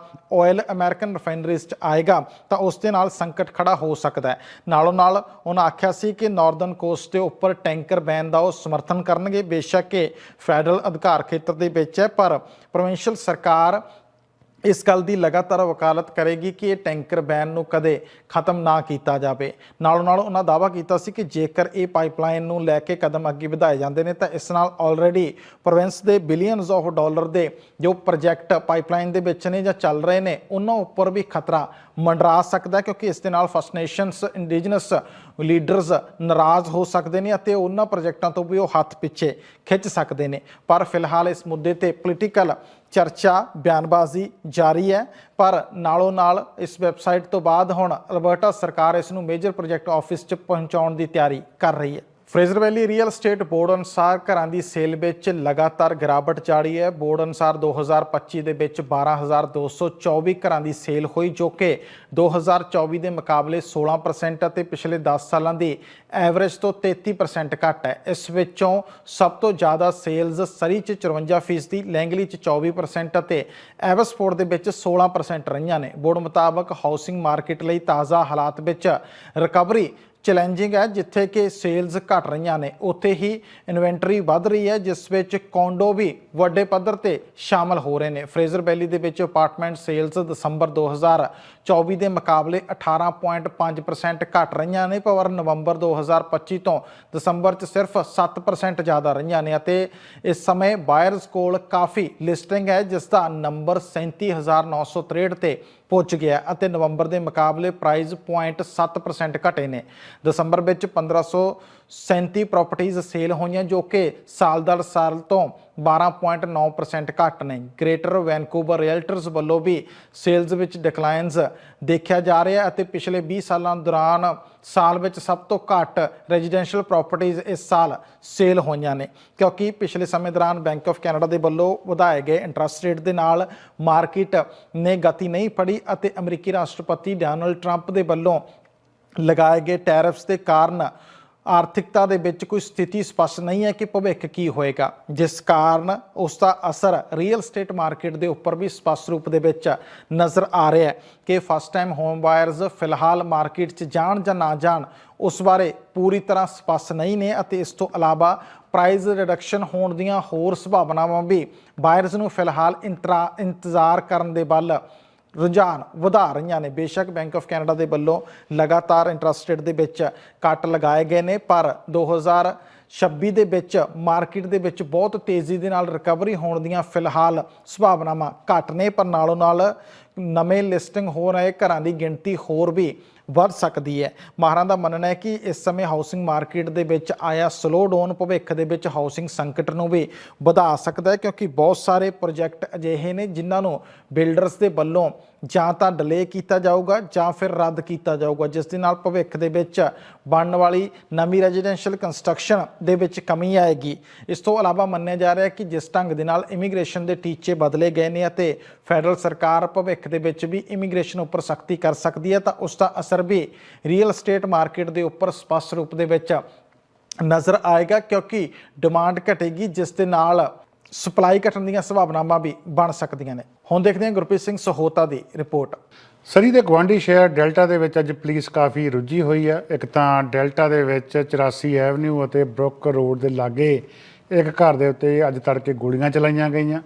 ਆਇਲ ਅਮਰੀਕਨ ਰਿਫਾਈਨਰੀਜ਼ 'ਚ ਆਏਗਾ, ਤਾਂ ਉਸ ਦੇ ਨਾਲ ਸੰਕਟ ਖੜਾ ਹੋ ਸਕਦਾ ਹੈ। ਨਾਲੋਂ ਨਾਲ ਉਹਨਾਂ ਆਖਿਆ ਸੀ ਕਿ ਨਾਰਦਰਨ ਕੋਸਟ ਦੇ ਉੱਪਰ ਟੈਂਕਰ ਬੈਨ ਦਾ ਉਹ ਸਮਰਥਨ ਕਰਨਗੇ। ਬੇਸ਼ੱਕ ਇਹ ਫੈਡਰਲ ਅਧਿਕਾਰ ਖੇਤਰ ਦੇ ਵਿੱਚ ਹੈ, ਪਰ ਪ੍ਰੋਵਿੰਸ਼ੀਅਲ ਸਰਕਾਰ ਇਸ ਗੱਲ ਦੀ ਲਗਾਤਾਰ ਵਕਾਲਤ ਕਰੇਗੀ ਕਿ ਇਹ ਟੈਂਕਰ ਬੈਨ ਨੂੰ ਕਦੇ ਖਤਮ ਨਾ ਕੀਤਾ ਜਾਵੇ। ਨਾਲੋਂ ਨਾਲ ਉਹਨਾਂ ਦਾਅਵਾ ਕੀਤਾ ਸੀ ਕਿ ਜੇਕਰ ਇਹ ਪਾਈਪਲਾਈਨ ਨੂੰ ਲੈ ਕੇ ਕਦਮ ਅੱਗੇ ਵਧਾਏ ਜਾਂਦੇ ਨੇ, ਤਾਂ ਇਸ ਨਾਲ ਆਲਰੇਡੀ ਪ੍ਰੋਵਿੰਸ ਦੇ ਬਿਲੀਅਨਸ ਆਫ ਡਾਲਰ ਦੇ ਜੋ ਪ੍ਰੋਜੈਕਟ ਪਾਈਪਲਾਈਨ ਦੇ ਵਿੱਚ ਨੇ ਜਾਂ ਚੱਲ ਰਹੇ ਨੇ, ਉਹਨਾਂ ਉੱਪਰ ਵੀ ਖਤਰਾ ਮੰਡਰਾ ਸਕਦਾ ਕਿਉਂਕਿ ਇਸ ਦੇ ਨਾਲ ਫਸਟ ਨੇਸ਼ਨਸ ਇੰਡੀਜਨਸ ਲੀਡਰਸ ਨਾਰਾਜ਼ ਹੋ ਸਕਦੇ ਨੇ ਅਤੇ ਉਹਨਾਂ ਪ੍ਰੋਜੈਕਟਾਂ ਤੋਂ ਵੀ ਉਹ ਹੱਥ ਪਿੱਛੇ ਖਿੱਚ ਸਕਦੇ ਨੇ। ਪਰ ਫਿਲਹਾਲ ਇਸ ਮੁੱਦੇ ਤੇ ਪੋਲੀਟੀਕਲ ਚਰਚਾ ਬਿਆਨਬਾਜ਼ੀ ਜਾਰੀ ਹੈ। ਪਰ ਨਾਲੋਂ ਨਾਲ ਇਸ ਵੈਬਸਾਈਟ ਤੋਂ ਬਾਅਦ ਹੁਣ ਅਲਬਰਟਾ ਸਰਕਾਰ ਇਸ ਨੂੰ ਮੇਜਰ ਪ੍ਰੋਜੈਕਟ ਆਫਿਸ 'ਚ ਪਹੁੰਚਾਉਣ ਦੀ ਤਿਆਰੀ ਕਰ ਰਹੀ ਹੈ। Fraser Valley real estate board ਅਨੁਸਾਰ ਘਰਾਂ ਦੀ ਸੇਲ ਵਿੱਚ ਲਗਾਤਾਰ ਗਿਰਾਵਟ ਜਾਰੀ ਹੈ। ਬੋਰਡ ਅਨੁਸਾਰ 2025 ਦੇ ਵਿੱਚ 12224 ਘਰਾਂ ਦੀ ਸੇਲ ਹੋਈ, ਜੋ ਕਿ 2024 ਦੇ ਮੁਕਾਬਲੇ 16% ਅਤੇ ਪਿਛਲੇ 10 ਸਾਲਾਂ ਦੀ ਐਵਰੇਜ ਤੋਂ 33% ਘੱਟ ਹੈ। ਇਸ ਵਿੱਚੋਂ ਸਭ ਤੋਂ ਜ਼ਿਆਦਾ ਸੇਲਜ਼ ਸਰੀ 'ਚ 54% ਲੈਂਗਲੀ 'ਚ 24% ਅਤੇ ਐਵਸਫੋਰਡ ਦੇ ਵਿੱਚ 16% ਰਹੀਆਂ ਨੇ। ਬੋਰਡ ਮੁਤਾਬਕ ਹਾਊਸਿੰਗ ਮਾਰਕੀਟ ਲਈ ਤਾਜ਼ਾ ਹਾਲਾਤ ਵਿੱਚ ਰਿਕਵਰੀ ਚੈਲੰਜਿੰਗ ਹੈ, ਜਿੱਥੇ ਕਿ ਸੇਲਸ ਘਟ ਰਹੀਆਂ ਨੇ। ਉੱਥੇ ਹੀ ਇਨਵੈਂਟਰੀ ਵੱਧ ਰਹੀ ਹੈ, ਜਿਸ ਵਿੱਚ ਕੌਂਡੋ ਵੀ ਵੱਡੇ ਪੱਧਰ ਤੇ ਸ਼ਾਮਲ ਹੋ ਰਹੇ ਨੇ। ਫਰੇਜ਼ਰ ਵੈਲੀ ਦੇ ਵਿੱਚ ਅਪਾਰਟਮੈਂਟ ਸੇਲਜ਼ ਦਸੰਬਰ 2024 ਦੇ ਮੁਕਾਬਲੇ 18.5% ਘਟ ਰਹੀਆਂ ਨੇ, ਪਰ ਨਵੰਬਰ 2025 ਤੋਂ ਦਸੰਬਰ 'ਚ ਸਿਰਫ 7% ਜ਼ਿਆਦਾ ਰਹੀਆਂ ਨੇ। ਅਤੇ ਇਸ ਸਮੇਂ ਬਾਇਰਸ ਕੋਲ ਕਾਫੀ ਲਿਸਟਿੰਗ ਹੈ, ਜਿਸ ਦਾ ਨੰਬਰ 37963 ਤੇ ਪੁੱਜ ਗਿਆ ਅਤੇ ਨਵੰਬਰ ਦੇ ਮੁਕਾਬਲੇ ਪ੍ਰਾਈਸ 0.7% ਘਟੇ ਨੇ। ਦਸੰਬਰ ਵਿੱਚ 1537 ਪ੍ਰਾਪਰਟੀਆਂ ਸੇਲ ਹੋਈਆਂ ਜੋ ਕਿ ਸਾਲ ਦਰ ਸਾਲ ਤੋਂ 12.9% ਘੱਟ ਨੇ। ਗ੍ਰੇਟਰ ਵੈਨਕੂਵਰ ਰੀਅਲਟਰਸ ਵੱਲੋਂ ਵੀ ਸੇਲਜ਼ ਵਿੱਚ ਡਿਕਲਾਈਨਸ ਦੇਖਿਆ ਜਾ ਰਿਹਾ ਹੈ ਅਤੇ ਪਿਛਲੇ 20 ਸਾਲਾਂ ਦੌਰਾਨ ਸਾਲ ਵਿੱਚ ਸਭ ਤੋਂ ਘੱਟ ਰੈਜ਼ੀਡੈਂਸ਼ੀਅਲ ਪ੍ਰਾਪਰਟੀਆਂ ਇਸ ਸਾਲ ਸੇਲ ਹੋਈਆਂ ਨੇ। ਕਿਉਂਕਿ ਪਿਛਲੇ ਸਮੇਂ ਦੌਰਾਨ ਬੈਂਕ ਆਫ ਕੈਨੇਡਾ ਦੇ ਵੱਲੋਂ ਵਧਾਏ ਗਏ ਇੰਟਰਸਟ ਰੇਟ ਦੇ ਨਾਲ ਮਾਰਕੀਟ ਨੇ ਗਤੀ ਨਹੀਂ ਫੜੀ ਅਤੇ ਅਮਰੀਕੀ ਰਾਸ਼ਟਰਪਤੀ ਡੋਨਲਡ ਟਰੰਪ ਦੇ ਵੱਲੋਂ ਲਗਾਏ ਗਏ ਟੈਰਿਫਸ ਦੇ ਕਾਰਨ ਆਰਥਿਕਤਾ ਦੇ ਵਿੱਚ ਕੋਈ ਸਥਿਤੀ ਸਪਸ਼ਟ ਨਹੀਂ ਹੈ ਕਿ ਭਵਿੱਖ ਕੀ ਹੋਏਗਾ। ਜਿਸ ਕਾਰਨ ਉਸ ਦਾ ਅਸਰ ਰੀਅਲ ਸਟੇਟ ਮਾਰਕੀਟ ਦੇ ਉੱਪਰ ਵੀ ਸਪਸ਼ਟ ਰੂਪ ਦੇ ਵਿੱਚ ਨਜ਼ਰ ਆ ਰਿਹਾ ਹੈ ਕਿ ਫਸਟ ਟਾਈਮ ਹੋਮ ਬਾਇਰਸ ਫਿਲਹਾਲ ਮਾਰਕੀਟ 'ਚ ਜਾਣ ਜਾਂ ਨਾ ਜਾਣ, ਉਸ ਬਾਰੇ ਪੂਰੀ ਤਰ੍ਹਾਂ ਸਪਸ਼ਟ ਨਹੀਂ ਨੇ ਅਤੇ ਇਸ ਤੋਂ ਇਲਾਵਾ ਪ੍ਰਾਈਸ ਰਿਡਕਸ਼ਨ ਹੋਣ ਦੀਆਂ ਹੋਰ ਸੰਭਾਵਨਾਵਾਂ ਵੀ ਬਾਇਰਸ ਨੂੰ ਫਿਲਹਾਲ ਇੰਤਰਾ- ਇੰਤਜ਼ਾਰ ਕਰਨ ਦੇ ਵੱਲ ਰੁਝਾਨ ਵਧਾ ਰਹੀਆਂ ਨੇ। ਬੇਸ਼ੱਕ ਬੈਂਕ ਆਫ ਕੈਨੇਡਾ ਦੇ ਵੱਲੋਂ ਲਗਾਤਾਰ ਇੰਟਰਸਟ ਰੇਟ ਦੇ ਵਿੱਚ ਕੱਟ ਲਗਾਏ ਗਏ ਨੇ, ਪਰ 2026 ਦੇ ਵਿੱਚ ਮਾਰਕੀਟ ਦੇ ਵਿੱਚ ਬਹੁਤ ਤੇਜ਼ੀ ਦੇ ਨਾਲ ਰਿਕਵਰੀ ਹੋਣ ਦੀਆਂ ਫਿਲਹਾਲ ਸੰਭਾਵਨਾਵਾਂ ਘੱਟ ਨੇ, ਪਰ ਨਾਲੋਂ ਨਾਲ ਨਵੇਂ ਲਿਸਟਿੰਗ ਹੋ ਰਹੇ ਘਰਾਂ ਦੀ ਗਿਣਤੀ ਹੋਰ ਵੀ ਵੱਧ ਸਕਦੀ ਹੈ। ਮਾਹਰਾਂ ਦਾ ਮੰਨਣਾ ਹੈ ਕਿ ਇਸ ਸਮੇਂ ਹਾਊਸਿੰਗ ਮਾਰਕੀਟ ਦੇ ਵਿੱਚ ਆਇਆ ਸਲੋ ਡਾਊਨ ਭਵਿੱਖ ਦੇ ਵਿੱਚ ਹਾਊਸਿੰਗ ਸੰਕਟ ਨੂੰ ਵੀ ਵਧਾ ਸਕਦਾ ਹੈ ਕਿਉਂਕਿ ਬਹੁਤ ਸਾਰੇ ਪ੍ਰੋਜੈਕਟ ਅਜਿਹੇ ਨੇ ਜਿਨ੍ਹਾਂ ਨੂੰ ਬਿਲਡਰਸ ਦੇ ਵੱਲੋਂ ਜਾਂ ਤਾਂ ਡਿਲੇ ਕੀਤਾ ਜਾਊਗਾ ਜਾਂ ਫਿਰ ਰੱਦ ਕੀਤਾ ਜਾਊਗਾ, ਜਿਸ ਦੇ ਨਾਲ ਭਵਿੱਖ ਦੇ ਵਿੱਚ ਬਣਨ ਵਾਲੀ ਨਵੀਂ ਰੈਜ਼ੀਡੈਂਸ਼ੀਅਲ ਕੰਸਟਰਕਸ਼ਨ ਦੇ ਵਿੱਚ ਕਮੀ ਆਏਗੀ। ਇਸ ਤੋਂ ਇਲਾਵਾ ਮੰਨਿਆ ਜਾ ਰਿਹਾ ਹੈ ਕਿ ਜਿਸ ਢੰਗ ਦੇ ਨਾਲ ਇਮੀਗ੍ਰੇਸ਼ਨ ਦੇ ਟੀਚੇ ਬਦਲੇ ਗਏ ਨੇ ਅਤੇ ਫੈਡਰਲ ਸਰਕਾਰ ਭਵਿੱਖ ਦੇ ਵਿੱਚ ਵੀ ਇਮੀਗ੍ਰੇਸ਼ਨ ਉੱਪਰ ਸਖਤੀ ਕਰ ਸਕਦੀ ਹੈ, ਤਾਂ ਉਸ ਦਾ ਅਸਰ ਵੀ ਰੀਅਲ ਸਟੇਟ ਮਾਰਕੀਟ ਦੇ ਉੱਪਰ ਸਪਸ਼ਟ ਰੂਪ ਦੇ ਵਿੱਚ ਨਜ਼ਰ ਆਏਗਾ, ਕਿਉਂਕਿ ਡਿਮਾਂਡ ਘਟੇਗੀ, ਜਿਸ ਦੇ ਨਾਲ ਸਪਲਾਈ ਘਟਣ ਦੀਆਂ ਸੰਭਾਵਨਾਵਾਂ ਵੀ ਬਣ ਸਕਦੀਆਂ ਨੇ। ਹੁਣ ਦੇਖਦੇ ਹਾਂ ਗੁਰਪ੍ਰੀਤ ਸਿੰਘ ਸਹੋਤਾ ਦੀ ਰਿਪੋਰਟ। ਸਰੀ ਦੇ ਗਵਾਂਢੀ ਸ਼ਹਿਰ ਡੈਲਟਾ ਦੇ ਵਿੱਚ ਅੱਜ ਪੁਲਿਸ ਕਾਫੀ ਰੁੱਝੀ ਹੋਈ ਹੈ। ਇੱਕ ਤਾਂ ਡੈਲਟਾ ਦੇ ਵਿੱਚ 84 ਐਵਨਿਊ ਅਤੇ ਬਰੁੱਕ ਰੋਡ ਦੇ ਲਾਗੇ ਇੱਕ ਘਰ ਦੇ ਉੱਤੇ ਅੱਜ ਤੜਕੇ ਗੋਲੀਆਂ ਚਲਾਈਆਂ ਗਈਆਂ।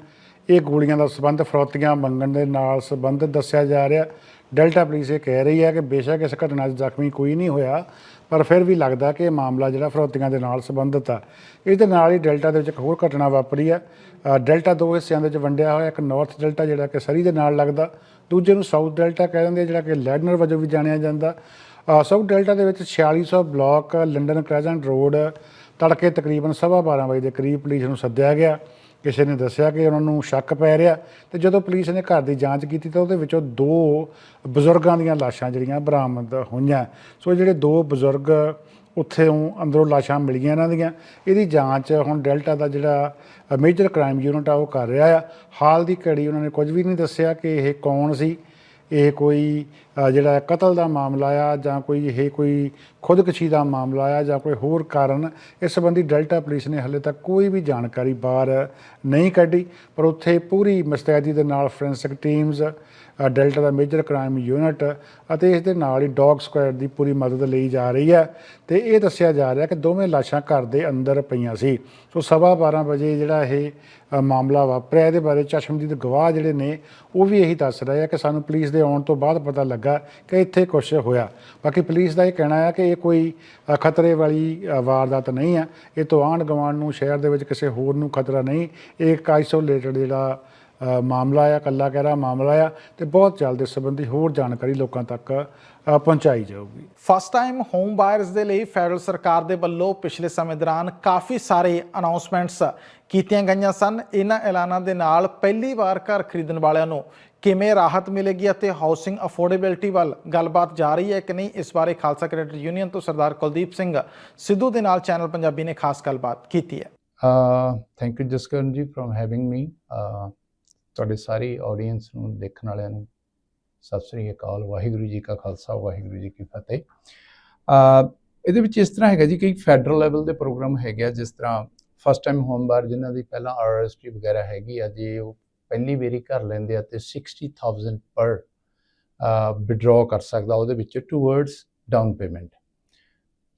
ਇਹ ਗੋਲੀਆਂ ਦਾ ਸਬੰਧ ਫਰੋਤੀਆਂ ਮੰਗਣ ਦੇ ਨਾਲ ਸੰਬੰਧਿਤ ਦੱਸਿਆ ਜਾ ਰਿਹਾ। ਡੈਲਟਾ ਪੁਲਿਸ ਇਹ ਕਹਿ ਰਹੀ ਹੈ ਕਿ ਬੇਸ਼ੱਕ ਇਸ ਘਟਨਾ 'ਚ ਜ਼ਖਮੀ ਕੋਈ ਨਹੀਂ ਹੋਇਆ। ਪਰ ਫਿਰ ਵੀ ਲੱਗਦਾ ਕਿ ਇਹ ਮਾਮਲਾ ਜਿਹੜਾ ਫਰੋਤੀਆਂ ਦੇ ਨਾਲ ਸੰਬੰਧਿਤ ਆ। ਇਸ ਦੇ ਨਾਲ ਹੀ ਡੈਲਟਾ ਦੇ ਵਿੱਚ ਇੱਕ ਹੋਰ ਘਟਨਾ ਵਾਪਰੀ ਆ। ਡੈਲਟਾ ਦੋ ਹਿੱਸਿਆਂ ਦੇ ਵਿੱਚ ਵੰਡਿਆ ਹੋਇਆ, ਇੱਕ ਨਾਰਥ ਡੈਲਟਾ ਜਿਹੜਾ ਕਿ ਸਰੀ ਦੇ ਨਾਲ ਲੱਗਦਾ, ਦੂਜੇ ਨੂੰ ਸਾਊਥ ਡੈਲਟਾ ਕਹਿ ਦਿੰਦੇ ਜਿਹੜਾ ਕਿ ਲੈਡਨਰ ਵਜੋਂ ਵੀ ਜਾਣਿਆ ਜਾਂਦਾ। ਸਾਊਥ ਡੈਲਟਾ ਦੇ ਵਿੱਚ 4600 ਬਲਾਕ, ਲੰਡਨ ਕ੍ਰੈਜੈਂਟ ਰੋਡ ਤੜਕੇ ਤਕਰੀਬਨ 12:30 ਵਜੇ ਦੇ ਕਰੀਬ ਪੁਲਿਸ ਨੂੰ ਸੱਦਿਆ ਗਿਆ। ਕਿਸੇ ਨੇ ਦੱਸਿਆ ਕਿ ਉਹਨਾਂ ਨੂੰ ਸ਼ੱਕ ਪੈ ਰਿਹਾ ਤੇ ਜਦੋਂ ਪੁਲਿਸ ਨੇ ਘਰ ਦੀ ਜਾਂਚ ਕੀਤੀ ਤਾਂ ਉਹਦੇ ਵਿੱਚੋਂ ਦੋ ਬਜ਼ੁਰਗਾਂ ਦੀਆਂ ਲਾਸ਼ਾਂ ਜਿਹੜੀਆਂ ਬਰਾਮਦ ਹੋਈਆਂ। ਸੋ ਜਿਹੜੇ ਦੋ ਬਜ਼ੁਰਗ ਉੱਥੇ ਅੰਦਰੋਂ ਲਾਸ਼ਾਂ ਮਿਲੀਆਂ ਇਹਨਾਂ ਦੀਆਂ, ਇਹਦੀ ਜਾਂਚ ਹੁਣ ਡੈਲਟਾ ਦਾ ਜਿਹੜਾ ਮੇਜਰ ਕ੍ਰਾਈਮ ਯੂਨਿਟ ਆ ਉਹ ਕਰ ਰਿਹਾ ਆ। ਹਾਲ ਦੀ ਘੜੀ ਉਹਨਾਂ ਨੇ ਕੁਝ ਵੀ ਨਹੀਂ ਦੱਸਿਆ ਕਿ ਇਹ ਕੌਣ ਸੀ। ਇਹ ਕੋਈ ਜਿਹੜਾ ਕਤਲ ਦਾ ਮਾਮਲਾ ਆ ਜਾਂ ਕੋਈ ਇਹ ਕੋਈ ਖੁਦਕੁਸ਼ੀ ਦਾ ਮਾਮਲਾ ਆ ਜਾਂ ਕੋਈ ਹੋਰ ਕਾਰਨ, ਇਸ ਸੰਬੰਧੀ ਡੈਲਟਾ ਪੁਲਿਸ ਨੇ ਹਲੇ ਤੱਕ ਕੋਈ ਵੀ ਜਾਣਕਾਰੀ ਬਾਹਰ ਨਹੀਂ ਕੱਢੀ। ਪਰ ਉੱਥੇ ਪੂਰੀ ਮੁਸਤੈਦੀ ਦੇ ਨਾਲ ਫੋਰੈਂਸਿਕ ਟੀਮਸ ਡੈਲਟਾ ਦਾ ਮੇਜਰ ਕ੍ਰਾਈਮ ਯੂਨਿਟ ਅਤੇ ਇਸ ਦੇ ਨਾਲ ਹੀ ਡੌਗ ਸਕੁਐਡ ਦੀ ਪੂਰੀ ਮਦਦ ਲਈ ਜਾ ਰਹੀ ਹੈ। ਤੇ ਇਹ ਦੱਸਿਆ ਜਾ ਰਿਹਾ ਕਿ ਦੋਵੇਂ ਲਾਸ਼ਾਂ ਘਰ ਦੇ ਅੰਦਰ ਪਈਆਂ ਸੀ। ਸੋ ਸਵਾ 12 ਵਜੇ ਜਿਹੜਾ ਇਹ ਮਾਮਲਾ ਵਾਪਰਿਆ, ਇਹਦੇ ਬਾਰੇ ਚਸ਼ਮਦੀਦ ਗਵਾਹ ਜਿਹੜੇ ਨੇ, ਉਹ ਵੀ ਇਹੀ ਦੱਸ ਰਹੇ ਆ ਕਿ ਸਾਨੂੰ ਪੁਲਿਸ ਦੇ ਆਉਣ ਤੋਂ ਬਾਅਦ ਪਤਾ ਲੱਗਾ ਕਿ ਇੱਥੇ ਕੁਝ ਹੋਇਆ। ਬਾਕੀ ਪੁਲਿਸ ਦਾ ਇਹ ਕਹਿਣਾ ਹੈ ਕਿ ਇਹ ਕੋਈ ਖਤਰੇ ਵਾਲੀ ਵਾਰਦਾਤ ਨਹੀਂ ਹੈ ਇਹ ਤੋਂ ਆਂਢ ਗੁਆਂਢ ਨੂੰ, ਸ਼ਹਿਰ ਦੇ ਵਿੱਚ ਕਿਸੇ ਹੋਰ ਨੂੰ ਖਤਰਾ ਨਹੀਂ। ਇਹ ਇੱਕ ਆਈਸੋਲੇਟਡ ਜਿਹੜਾ ਮਾਮਲਾ ਆ ਕੱਲਾ ਕਹਿਰਾ ਮਾਮਲਾ ਆ ਤੇ ਬਹੁਤ ਜਲਦ ਇਸ ਸੰਬੰਧੀ ਹੋਰ ਜਾਣਕਾਰੀ ਲੋਕਾਂ ਤੱਕ ਪਹੁੰਚਾਈ ਜਾਊਗੀ। ਫਸਟ ਟਾਈਮ ਹੋਮ ਬਾਇਰਸ ਦੇ ਲਈ ਫੈਡਰਲ ਸਰਕਾਰ ਦੇ ਵੱਲੋਂ ਪਿਛਲੇ ਸਮੇਂ ਦੌਰਾਨ ਕਾਫੀ ਸਾਰੇ ਅਨਾਉਂਸਮੈਂਟਸ ਕੀਤੀਆਂ ਗਈਆਂ ਸਨ। ਇਹਨਾਂ ਐਲਾਨਾਂ ਦੇ ਨਾਲ ਪਹਿਲੀ ਵਾਰ ਘਰ ਖਰੀਦਣ ਵਾਲਿਆਂ ਨੂੰ ਕਿਵੇਂ ਰਾਹਤ ਮਿਲੇਗੀ ਅਤੇ ਹਾਊਸਿੰਗ ਅਫੋਰਡੇਬਿਲਟੀ ਵੱਲ ਗੱਲਬਾਤ ਜਾ ਰਹੀ ਹੈ ਕਿ ਨਹੀਂ ਇਸ ਬਾਰੇ ਖਾਲਸਾ ਕ੍ਰੈਡਿਟ ਯੂਨੀਅਨ ਤੋਂ ਸਰਦਾਰ ਕੁਲਦੀਪ ਸਿੰਘ ਸਿੱਧੂ ਦੇ ਨਾਲ ਚੈਨਲ ਪੰਜਾਬੀ ਨੇ ਖਾਸ ਗੱਲਬਾਤ ਕੀਤੀ ਹੈ। thank you ਜਸਕਰਨ ਜੀ from having me. ਤੁਹਾਡੇ ਸਾਰੀ ਆਡੀਅנס ਨੂੰ ਦੇਖਣ ਵਾਲਿਆਂ ਨੂੰ ਸਤਿ ਸ੍ਰੀ ਅਕਾਲ ਵਾਹਿਗੁਰੂ ਜੀ ਕਾ ਖਾਲਸਾ ਵਾਹਿਗੁਰੂ ਜੀ ਕੀ ਫਤਿਹ। uh, ਇਹਦੇ ਵਿੱਚ ਇਸ ਤਰ੍ਹਾਂ ਹੈਗਾ ਜੀ ਕਿ ਫੈਡਰਲ ਲੈਵਲ ਦੇ ਪ੍ਰੋਗਰਾਮ ਹੈਗੇ ਆ ਜਿਸ ਤਰ੍ਹਾਂ ਫਸਟ ਟਾਈਮ ਹੋਮ ਬਾਰ ਜਿਨ੍ਹਾਂ ਦੀ ਪਹਿਲਾਂ ਆਰਐਸਟੀ ਵਗੈਰਾ ਹੈਗੀ ਆ ਜੇ ਉਹ ਪਹਿਲੀ ਵਾਰੀ ਘਰ ਲੈਂਦੇ ਆ ਤੇ 60000 ਪਰ ਵਿਡਰਾਅ ਕਰ ਸਕਦਾ ਉਹਦੇ ਵਿੱਚ ਟੂਵਰਡਸ ਡਾਊਨ ਪੇਮੈਂਟ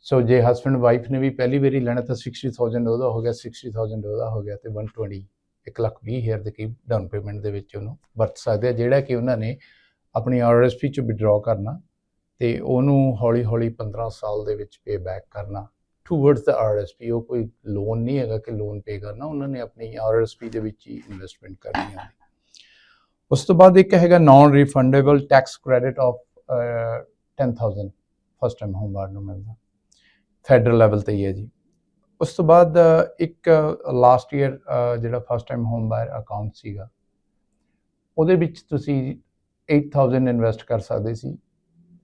ਸੋ ਜੇ ਹਸਬੰਡ ਵਾਈਫ ਨੇ ਵੀ ਪਹਿਲੀ ਵਾਰੀ ਲੈਣਾ ਤਾਂ 60000 ਉਹਦਾ ਹੋ ਗਿਆ 60000 ਉਹਦਾ ਹੋ ਗਿਆ ਤੇ 120 ਇੱਕ ਲੱਖ ਵੀਹ ਹਜ਼ਾਰ ਦੇ ਕਰੀਬ ਡਾਊਨ ਪੇਮੈਂਟ ਦੇ ਵਿੱਚ ਉਹਨੂੰ ਵਰਤ ਸਕਦੇ ਆ, ਜਿਹੜਾ ਕਿ ਉਹਨਾਂ ਨੇ ਆਪਣੀ ਆਰਐਸਪੀ ਚ ਵਿਡਰਾਅ ਕਰਨਾ ਤੇ ਉਹਨੂੰ ਹੌਲੀ ਹੌਲੀ 15 ਸਾਲ ਦੇ ਵਿੱਚ ਪੇ ਬੈਕ ਕਰਨਾ towards the R S P ਉਹ ਕੋਈ ਲੋਨ ਨਹੀਂ ਹੈਗਾ ਕਿ ਲੋਨ ਪੇ ਕਰਨਾ, ਉਹਨਾਂ ਨੇ ਆਪਣੀ ਆਰਐਸਪੀ ਦੇ ਵਿੱਚ ਹੀ ਇਨਵੈਸਟਮੈਂਟ ਕਰਨੀ ਹੈ ਉਸ ਤੋਂ ਬਾਅਦ ਇੱਕ ਹੈਗਾ non refundable tax credit of 10000 first time home ward ਨੂੰ ਮਿਲਦਾ। ਫੈਡਰਲ ਲੈਵਲ ਤੇ ਹੀ ਹੈ ਜੀ। ਉਸ ਤੋਂ ਬਾਅਦ ਇੱਕ ਲਾਸਟ ਈਅਰ ਜਿਹੜਾ first time home buyer account ਸੀਗਾ, ਉਹਦੇ ਵਿੱਚ ਤੁਸੀਂ 8000 ਇਨਵੈਸਟ ਕਰ ਸਕਦੇ ਸੀ,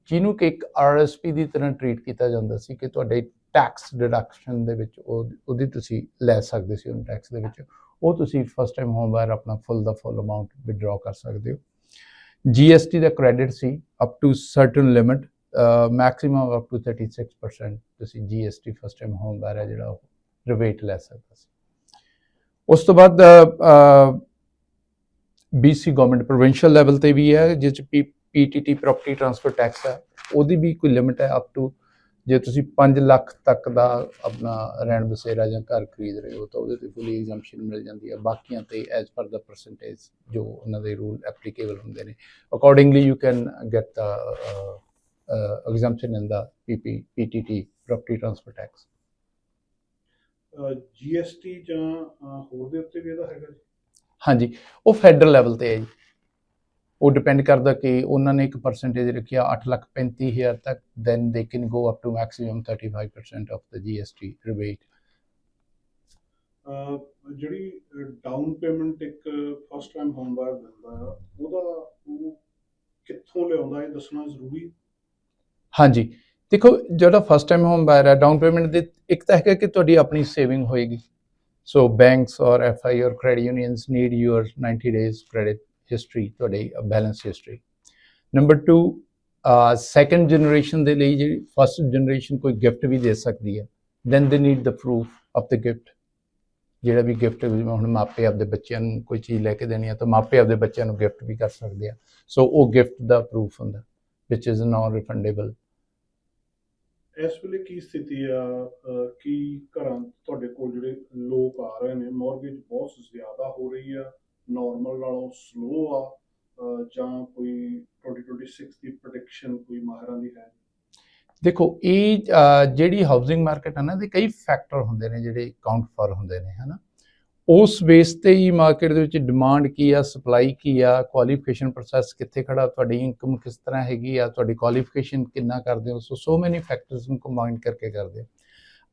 ਜਿਹਨੂੰ ਕਿ ਇੱਕ ਆਰਐਸਪੀ ਦੀ ਤਰ੍ਹਾਂ ਟ੍ਰੀਟ ਕੀਤਾ ਜਾਂਦਾ ਸੀ ਕਿ ਤੁਹਾਡੇ ਟੈਕਸ ਡਿਡਕਸ਼ਨ ਦੇ ਵਿੱਚ ਉਹ, ਉਹਦੀ ਤੁਸੀਂ ਲੈ ਸਕਦੇ ਸੀ, ਉਹਨੂੰ ਟੈਕਸ ਦੇ ਵਿੱਚ। ਉਹ ਤੁਸੀਂ ਫਸਟ ਟਾਈਮ ਹੋਮ ਬਾਇਰ ਆਪਣਾ ਫੁੱਲ ਦਾ ਫੁੱਲ ਅਮਾਉਂਟ ਵਿਡਰਾਅ ਕਰ ਸਕਦੇ ਹੋ। ਜੀਐਸਟੀ ਦਾ credit C up to certain limit maximum up to 36% ਤੁਸੀਂ GST first time home buyer ਹੈ ਜਿਹੜਾ ਉਹ ਰਿਬੇਟ ਲੈ ਸਕਦਾ ਸੀ। ਉਸ ਤੋਂ ਬਾਅਦ ਬੀਸੀ ਗਵਰਨਮੈਂਟ ਪ੍ਰੋਵਿੰਸ਼ੀਅਲ ਲੈਵਲ ਤੇ ਵੀ ਹੈ ਜਿਸ ਚ ਪੀਟੀਟੀ ਪ੍ਰਾਪਰਟੀ ਟ੍ਰਾਂਸਫਰ ਟੈਕਸ ਹੈ। ਉਹਦੀ ਵੀ ਕੋਈ ਲਿਮਿਟ ਹੈ ਅਪ ਟੂ ਜੇ ਤੁਸੀਂ 5 ਲੱਖ ਤੱਕ ਦਾ ਆਪਣਾ ਰਹਿਣ ਬਸੇਰਾ ਜਾਂ ਘਰ ਖਰੀਦ ਰਹੇ ਹੋ ਤਾਂ ਉਹਦੇ ਤੇ ਫੁੱਲੀ ਐਗਜ਼ੈਂਪਸ਼ਨ ਮਿਲ ਜਾਂਦੀ ਹੈ। ਬਾਕੀਆਂ ਤੇ ਐਜ਼ ਪਰ ਦਾ ਪਰਸੈਂਟੇਜ ਜੋ ਉਹਨਾਂ ਦੇ ਰੂਲ ਐਪਲੀਕੇਬਲ ਹੁੰਦੇ ਨੇ। Accordingly you can get the exemption in the PP, PTT, property transfer tax. GST ਜਾਂ ਹੋਰ ਦੇ ਉੱਤੇ ਵੀ ਇਹਦਾ ਹੈਗਾ ਜੀ? ਹਾਂਜੀ ਉਹ ਫੈਡਰਲ ਲੈਵਲ ਤੇ ਹੈ ਜੀ। ਉਹ ਡਿਪੈਂਡ ਕਰਦਾ ਕਿ ਉਹਨਾਂ ਨੇ ਇੱਕ ਪਰਸੈਂਟੇਜ ਰੱਖਿਆ 835000 ਤੱਕ then they can go up to maximum 35% of the rebate uh, ਜਿਹੜੀ ਡਾਊਨ ਪੇਮੈਂਟ ਇੱਕ ਫਸਟ ਟਾਈਮ ਹੋਮ ਬਾਇਰ ਦਿੰਦਾ ਆ ਉਹਦਾ ਉਹ ਕਿੱਥੋਂ ਲਿਆਉਂਦਾ ਇਹ ਦੱਸਣਾ ਜ਼ਰੂਰੀ। ਹਾਂਜੀ। ਦੇਖੋ, ਜਿਹੜਾ ਫਸਟ ਟਾਈਮ ਹੋਮ ਬਾਇਰ ਹੈ ਡਾਊਨ ਪੇਮੈਂਟ ਦੇ ਇੱਕ ਤਾਂ ਹੈਗਾ ਕਿ ਤੁਹਾਡੀ ਆਪਣੀ ਸੇਵਿੰਗ ਹੋਏਗੀ। ਸੋ banks or F I or credit unions need your 90 days credit history ਤੁਹਾਡੀ balance history number 2 second generation ਦੇ ਲਈ ਜਿਹੜੀ ਫਸਟ ਜਨਰੇਸ਼ਨ ਕੋਈ ਗਿਫਟ ਵੀ ਦੇ ਸਕਦੀ ਹੈ then they need the proof of the gift ਜਿਹੜਾ ਵੀ ਗਿਫਟ ਜਿਵੇਂ ਹੁਣ ਮਾਪੇ ਆਪਦੇ ਬੱਚਿਆਂ ਨੂੰ ਕੋਈ ਚੀਜ਼ ਲੈ ਕੇ ਦੇਣੀ ਆ ਤਾਂ ਮਾਪੇ ਆਪਦੇ ਬੱਚਿਆਂ ਨੂੰ ਗਿਫਟ ਵੀ ਕਰ ਸਕਦੇ ਆ। ਸੋ ਉਹ ਗਿਫਟ ਦਾ ਪ੍ਰੂਫ ਹੁੰਦਾ, which is non refundable ਇਸ ਵੇਲੇ ਕੀ ਸਥਿਤੀ ਆ? ਕੀ ਘਰਾਂ ਤੁਹਾਡੇ ਕੋਲ ਜਿਹੜੇ ਲੋਕ ਆ ਰਹੇ ਨੇ ਮੌਰਗੇਜ ਬਹੁਤ ਜ਼ਿਆਦਾ ਹੋ ਰਹੀ ਆ ਨਾਰਮਲ ਨਾਲੋਂ ਸਲੋ ਆ ਜਾਂ ਕੋਈ 2026 ਦੀ ਪ੍ਰੈਡਿਕਸ਼ਨ ਕੋਈ ਮਾਹਿਰਾਂ ਦੀ ਹੈ? ਦੇਖੋ, ਇਹ ਜਿਹੜੀ ਹਾਊਸਿੰਗ ਮਾਰਕੀਟ ਹੈ ਨਾ ਦੇ ਕਈ ਫੈਕਟਰ ਹੁੰਦੇ ਨੇ ਜਿਹੜੇ ਕਾਊਂਟ ਫਰ ਹੁੰਦੇ ਨੇ, ਹਨਾ? ਉਸ ਬੇਸ ਤੇ ਹੀ ਮਾਰਕੀਟ ਦੇ ਵਿੱਚ ਡਿਮਾਂਡ ਕੀ ਆ ਸਪਲਾਈ ਕੀ ਆ ਕੁਆਲੀਫਿਕੇਸ਼ਨ ਪ੍ਰੋਸੈਸ ਕਿੱਥੇ ਖੜਾ, ਤੁਹਾਡੀ ਇਨਕਮ ਕਿਸ ਤਰ੍ਹਾਂ ਹੈਗੀ ਆ, ਤੁਹਾਡੀ ਕੁਆਲੀਫਿਕੇਸ਼ਨ ਕਿੰਨਾ ਕਰਦੇ ਹੋ? ਸੋ ਸੋ ਮੈਨੀ ਫੈਕਟਰਸ ਨੂੰ ਕੰਬਾਈਨ ਕਰਕੇ ਕਰਦੇ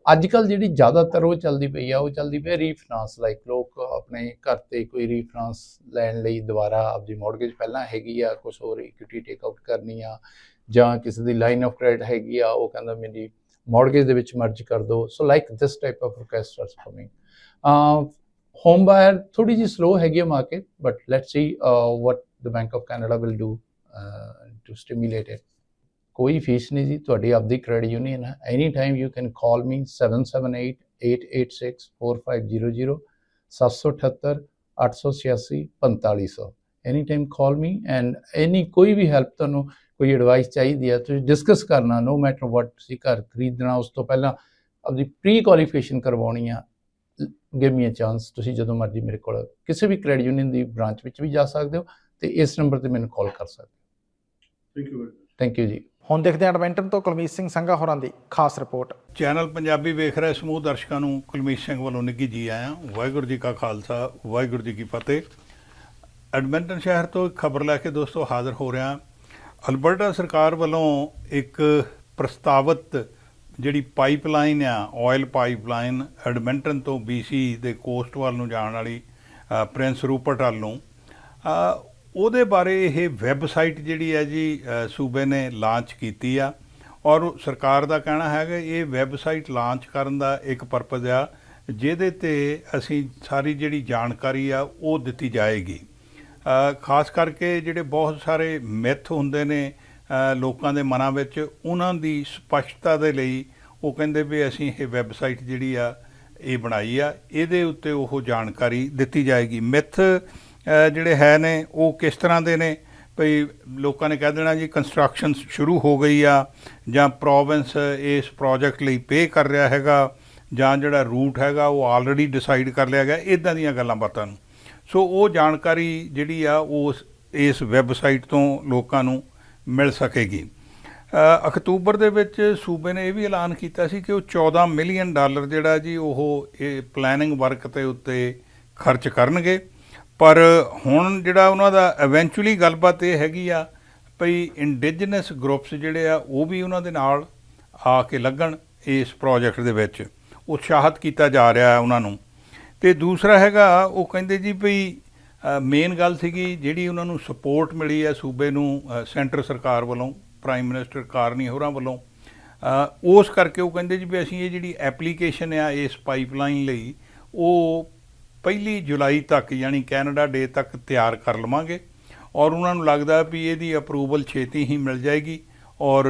ਅੱਜ ਕੱਲ ਜਿਹੜੀ ਜ਼ਿਆਦਾਤਰ ਉਹ ਚੱਲਦੀ ਪਈ ਆ, ਉਹ ਚੱਲਦੀ ਪਈ ਰੀਫਾਈਨਾਂਸ ਲਾਈਕ ਲੋਕ ਆਪਣੇ ਘਰ ਤੇ ਕੋਈ ਰੀਫਾਈਨਾਂਸ ਲੈਣ ਲਈ ਦੁਬਾਰਾ ਆਪਦੀ ਮੌਰਗੇਜ ਪਹਿਲਾਂ ਹੈਗੀ ਆ ਕੁਝ ਹੋਰ ਇਕੁਇਟੀ ਟੇਕ ਆਊਟ ਕਰਨੀ ਆ, ਜਾਂ ਕਿਸੇ ਦੀ ਲਾਈਨ ਆਫ ਕ੍ਰੈਡਿਟ ਹੈਗੀ ਆ, ਉਹ ਕਹਿੰਦਾ ਮੇਰੀ ਮੌਰਗੇਜ ਦੇ ਵਿੱਚ ਮਰਜ ਕਰ ਦਿਓ। So like this type of request are coming home buyer ਥੋੜੀ ਜਿਹੀ ਸਲੋ ਹੈਗੀ ਆ market but let's see what the bank of Canada will do to stimulate it ਕੋਈ ਫੀਸ ਨਹੀਂ ਜੀ ਤੁਹਾਡੀ ਆਪਦੀ ਕ੍ਰੈਡਿਟ ਯੂਨੀਅਨ ਹੈ any time you can call me 7788864500 778 886 4500 any time call me and any ਕੋਈ ਵੀ ਹੈਲਪ ਤੁਹਾਨੂੰ ਕੋਈ ਐਡਵਾਈਸ ਚਾਹੀਦੀ ਹੈ ਤੁਸੀਂ ਡਿਸਕਸ ਕਰਨਾ ਨੋ ਮੈਟਰ ਵਾਟ ਤੁਸੀਂ ਘਰ ਖਰੀਦਣਾ ਉਸ ਤੋਂ ਪਹਿਲਾਂ ਆਪਦੀ ਪ੍ਰੀ ਕੁਆਲੀਫਿਕੇਸ਼ਨ ਕਰਵਾਉਣੀ ਆ ਗਿਵ ਮੀ ਅ ਚਾਂਸ ਤੁਸੀਂ ਜਦੋਂ ਮਰਜ਼ੀ ਮੇਰੇ ਕੋਲ ਕਿਸੇ ਵੀ ਕ੍ਰੈਡਿਟ ਯੂਨੀਅਨ ਦੀ ਬ੍ਰਾਂਚ ਵਿੱਚ ਵੀ ਜਾ ਸਕਦੇ ਹੋ ਤੇ ਇਸ ਨੰਬਰ ਤੇ ਮੈਨੂੰ ਕਾਲ ਕਰ ਸਕਦੇ ਹੋ। ਥੈਂਕ ਯੂ ਥੈਂਕ ਯੂ ਜੀ। ਹੁਣ ਦੇਖਦੇ ਹਾਂ ਐਡਮਿੰਟਨ ਤੋਂ ਕੁਲਮੀਤ ਸਿੰਘ ਸੰਘਾ ਹੋਰਾਂ ਦੀ ਖਾਸ ਰਿਪੋਰਟ ਚੈਨਲ ਪੰਜਾਬੀ ਵੇਖ ਰਹੇ ਸਮੂਹ ਦਰਸ਼ਕਾਂ ਨੂੰ ਕੁਲਮੀਤ ਸਿੰਘ ਵੱਲੋਂ ਨਿੱਘੀ ਜੀ ਆਇਆਂ। ਵਾਹਿਗੁਰੂ ਜੀ ਕਾ ਖਾਲਸਾ ਵਾਹਿਗੁਰੂ ਜੀ ਕੀ ਫਤਿਹ। ਐਡਮਿੰਟਨ ਸ਼ਹਿਰ ਤੋਂ ਇੱਕ ਖਬਰ ਲੈ ਕੇ ਦੋਸਤੋ ਹਾਜ਼ਰ ਹੋ ਰਿਹਾ। ਅਲਬਰਟਾ ਸਰਕਾਰ ਵੱਲੋਂ ਇੱਕ ਪ੍ਰਸਤਾਵਿਤ ਜਿਹੜੀ ਪਾਈਪਲਾਈਨ ਆ ਆਇਲ ਪਾਈਪਲਾਈਨ ਐਡਮਿੰਟਨ ਤੋਂ BC ਦੇ ਕੋਸਟ ਵੱਲ ਨੂੰ ਜਾਣ ਵਾਲੀ ਪ੍ਰਿੰਸ ਰੂਪਰਟ ਵੱਲ ਨੂੰ ਉਹਦੇ ਬਾਰੇ ਇਹ ਵੈਬਸਾਈਟ ਜਿਹੜੀ ਹੈ ਜੀ ਸੂਬੇ ਨੇ ਲਾਂਚ ਕੀਤੀ ਆ। ਔਰ ਸਰਕਾਰ ਦਾ ਕਹਿਣਾ ਹੈਗਾ ਇਹ ਵੈਬਸਾਈਟ ਲਾਂਚ ਕਰਨ ਦਾ ਇੱਕ ਪਰਪਸ ਆ, ਜਿਹਦੇ ਤੇ ਅਸੀਂ ਸਾਰੀ ਜਿਹੜੀ ਜਾਣਕਾਰੀ ਆ, ਉਹ ਦਿੱਤੀ ਜਾਏਗੀ। ਖਾਸ ਕਰਕੇ ਜਿਹੜੇ ਬਹੁਤ ਸਾਰੇ ਮਿੱਥ ਹੁੰਦੇ ਨੇ ਲੋਕਾਂ ਦੇ ਮਨਾਂ ਵਿੱਚ ਉਹਨਾਂ ਦੀ ਸਪਸ਼ਟਤਾ ਦੇ ਲਈ ਉਹ ਕਹਿੰਦੇ ਵੀ ਅਸੀਂ ਇਹ ਵੈਬਸਾਈਟ ਜਿਹੜੀ ਆ, ਇਹ ਬਣਾਈ ਆ, ਇਹਦੇ ਉੱਤੇ ਉਹ ਜਾਣਕਾਰੀ ਦਿੱਤੀ ਜਾਏਗੀ। ਮਿੱਥ ਜਿਹੜੇ ਹੈ ਨੇ, ਉਹ ਕਿਸ ਤਰ੍ਹਾਂ ਦੇ ਨੇ? ਭਈ ਲੋਕਾਂ ਨੇ ਕਹਿ ਦੇਣਾ ਜੀ ਕੰਸਟਰਕਸ਼ਨ ਸ਼ੁਰੂ ਹੋ ਗਈ ਆ, ਜਾਂ ਪ੍ਰੋਵਿੰਸ ਇਸ ਪ੍ਰੋਜੈਕਟ ਲਈ ਪੇ ਕਰ ਰਿਹਾ ਹੈਗਾ, ਜਾਂ ਜਿਹੜਾ ਰੂਟ ਹੈਗਾ, ਉਹ ਆਲਰੇਡੀ ਡਿਸਾਈਡ ਕਰ ਲਿਆ ਗਿਆ ਇਦਾਂ ਦੀਆਂ ਗੱਲਾਂ ਬਾਤਾਂ ਨੂੰ। ਸੋ ਉਹ ਜਾਣਕਾਰੀ ਜਿਹੜੀ ਆ ਉਸ ਇਸ ਵੈਬਸਾਈਟ ਤੋਂ ਲੋਕਾਂ ਨੂੰ ਮਿਲ ਸਕੇਗੀ। ਅਕਤੂਬਰ ਦੇ ਵਿੱਚ ਸੂਬੇ ਨੇ ਇਹ ਵੀ ਐਲਾਨ ਕੀਤਾ ਸੀ ਕਿ ਉਹ 14 ਮਿਲੀਅਨ ਡਾਲਰ ਜਿਹੜਾ ਜੀ, ਉਹ ਇਹ ਪਲੈਨਿੰਗ ਵਰਕ ਤੇ ਉੱਤੇ ਖਰਚ ਕਰਨਗੇ। ਪਰ ਹੁਣ ਜਿਹੜਾ ਉਹਨਾਂ ਦਾ ਇਵੈਂਚੁਅਲੀ ਗੱਲਬਾਤ ਇਹ ਹੈਗੀ ਆ ਭਈ ਇੰਡੀਜਨਸ ਗਰੁੱਪਸ ਜਿਹੜੇ ਆ, ਉਹ ਵੀ ਉਹਨਾਂ ਦੇ ਨਾਲ ਆ ਕੇ ਲੱਗਣ ਇਸ ਪ੍ਰੋਜੈਕਟ ਦੇ ਵਿੱਚ। ਉਤਸ਼ਾਹਤ ਕੀਤਾ ਜਾ ਰਿਹਾ ਹੈ ਉਹਨਾਂ ਨੂੰ। ਤੇ ਦੂਸਰਾ ਹੈਗਾ, ਉਹ ਕਹਿੰਦੇ ਜੀ ਭਈ ਮੇਨ ਗੱਲ ਸੀਗੀ ਜਿਹੜੀ ਉਹਨਾਂ ਨੂੰ ਸਪੋਰਟ ਮਿਲੀ ਹੈ ਸੂਬੇ ਨੂੰ ਸੈਂਟਰ ਸਰਕਾਰ ਵੱਲੋਂ ਪ੍ਰਾਈਮ ਮਿਨਿਸਟਰ ਕਾਰਨੀ ਹੋਰਾਂ ਵੱਲੋਂ ਉਸ ਕਰਕੇ ਉਹ ਕਹਿੰਦੇ ਜੀ ਵੀ ਅਸੀਂ ਇਹ ਜਿਹੜੀ ਐਪਲੀਕੇਸ਼ਨ ਆ, ਇਸ ਪਾਈਪਲਾਈਨ ਲਈ, ਉਹ ਪਹਿਲੀ ਜੁਲਾਈ ਤੱਕ ਯਾਨੀ ਕੈਨੇਡਾ ਡੇ ਤੱਕ ਤਿਆਰ ਕਰ ਲਵਾਂਗੇ ਔਰ ਉਹਨਾਂ ਨੂੰ ਲੱਗਦਾ ਵੀ ਇਹਦੀ ਅਪਰੂਵਲ ਛੇਤੀ ਹੀ ਮਿਲ ਜਾਏਗੀ ਔਰ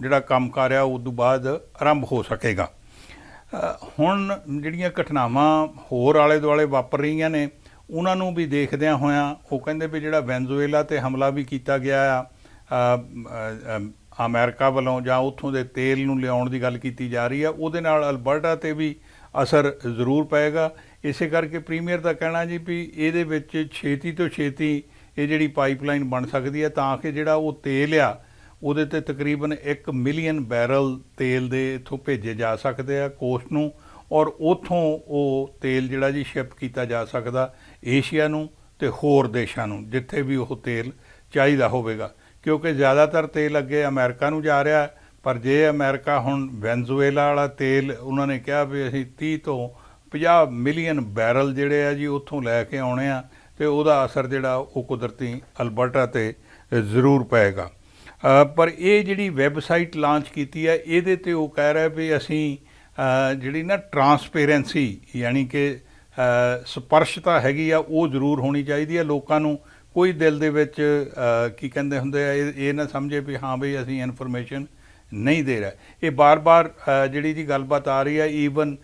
ਜਿਹੜਾ ਕੰਮ ਕਰ ਆ ਉਸ ਤੋਂ ਬਾਅਦ ਆਰੰਭ ਹੋ ਸਕੇਗਾ। ਹੁਣ ਜਿਹੜੀਆਂ ਘਟਨਾਵਾਂ ਹੋਰ ਆਲੇ ਦੁਆਲੇ ਵਾਪਰ ਰਹੀਆਂ ਨੇ ਉਹਨਾਂ ਨੂੰ ਵੀ ਦੇਖਦਿਆਂ ਹੋਇਆਂ ਉਹ ਕਹਿੰਦੇ ਵੀ ਜਿਹੜਾ ਵੈਨਜ਼ੂਏਲਾ ਤੇ ਹਮਲਾ ਵੀ ਕੀਤਾ ਗਿਆ ਆ ਅ, ਅਮਰੀਕਾ ਵੱਲੋਂ ਜਾਂ ਉੱਥੋਂ ਦੇ ਤੇਲ ਨੂੰ ਲਿਆਉਣ ਦੀ ਗੱਲ ਕੀਤੀ ਜਾ ਰਹੀ ਆ ਉਹਦੇ ਨਾਲ ਅਲਬਰਟਾ ਤੇ ਵੀ ਅਸਰ ਜ਼ਰੂਰ ਪਏਗਾ। ਇਸੇ ਕਰਕੇ ਪ੍ਰੀਮੀਅਰ ਦਾ ਕਹਿਣਾ ਜੀ ਵੀ ਇਹਦੇ ਵਿੱਚ ਛੇਤੀ ਤੋਂ ਛੇਤੀ ਇਹ ਜਿਹੜੀ ਪਾਈਪਲਾਈਨ ਬਣ ਸਕਦੀ ਹੈ ਤਾਂ ਕਿ ਜਿਹੜਾ ਉਹ ਤੇਲ ਆ ਉਹਦੇ ਤੇ ਤਕਰੀਬਨ 1 ਮਿਲੀਅਨ ਬੈਰਲ ਤੇਲ ਦੇ ਇਥੋਂ ਭੇਜੇ ਜਾ ਸਕਦੇ ਆ ਕੋਸਟ ਨੂੰ ਔਰ ਉਥੋਂ ਉਹ ਤੇਲ ਜਿਹੜਾ ਜੀ ਸ਼ਿਪ ਕੀਤਾ ਜਾ ਸਕਦਾ। ਏਸ਼ੀਆ ਨੂੰ ਤੇ ਹੋਰ ਦੇਸ਼ਾਂ ਨੂੰ, ਜਿੱਥੇ ਵੀ ਉਹ ਤੇਲ ਚਾਹੀਦਾ ਹੋਵੇਗਾ। ਕਿਉਂਕਿ ਜ਼ਿਆਦਾਤਰ ਤੇਲ ਅੱਗੇ ਅਮਰੀਕਾ ਨੂੰ ਜਾ ਰਿਹਾ ਪਰ ਜੇ ਅਮਰੀਕਾ ਹੁਣ ਵੈਨਜ਼ੂਏਲਾ ਵਾਲਾ ਤੇਲ ਉਹਨਾਂ ਨੇ ਕਿਹਾ ਵੀ ਅਸੀਂ 30 ਤੋਂ 50 ਮਿਲੀਅਨ ਬੈਰਲ ਜਿਹੜੇ ਆ ਜੀ, ਉੱਥੋਂ ਲੈ ਕੇ ਆਉਣੇ ਆ ਤੇ ਉਹਦਾ ਅਸਰ ਜਿਹੜਾ ਉਹ ਕੁਦਰਤੀ ਅਲਬਰਟਾ ਤੇ ਜ਼ਰੂਰ ਪਏਗਾ। ਪਰ ਇਹ ਜਿਹੜੀ ਵੈਬਸਾਈਟ ਲਾਂਚ ਕੀਤੀ ਹੈ, ਇਹਦੇ ਤੇ ਉਹ ਕਹਿ ਰਿਹਾ ਵੀ ਅਸੀਂ ਜਿਹੜੀ ਨਾ ਟਰਾਂਸਪੇਰੈਂਸੀ, ਯਾਨੀ ਕਿ ਸਪਰਸ਼ਤਾ ਹੈਗੀ ਆ, ਉਹ ਜ਼ਰੂਰ ਹੋਣੀ ਚਾਹੀਦੀ ਆ। ਲੋਕਾਂ ਨੂੰ ਕੋਈ ਦਿਲ ਦੇ ਵਿੱਚ ਕੀ ਕਹਿੰਦੇ ਹੁੰਦੇ ਆ, ਇਹ ਇਹ ਨਾ ਸਮਝੇ ਵੀ ਹਾਂ ਬਈ ਅਸੀਂ ਇਨਫੋਰਮੇਸ਼ਨ ਨਹੀਂ ਦੇ ਰਹੇ। ਇਹ ਬਾਰ-ਬਾਰ ਜਿਹੜੀ ਜੀ ਗੱਲਬਾਤ ਆ ਰਹੀ ਹੈ ਈਵਨ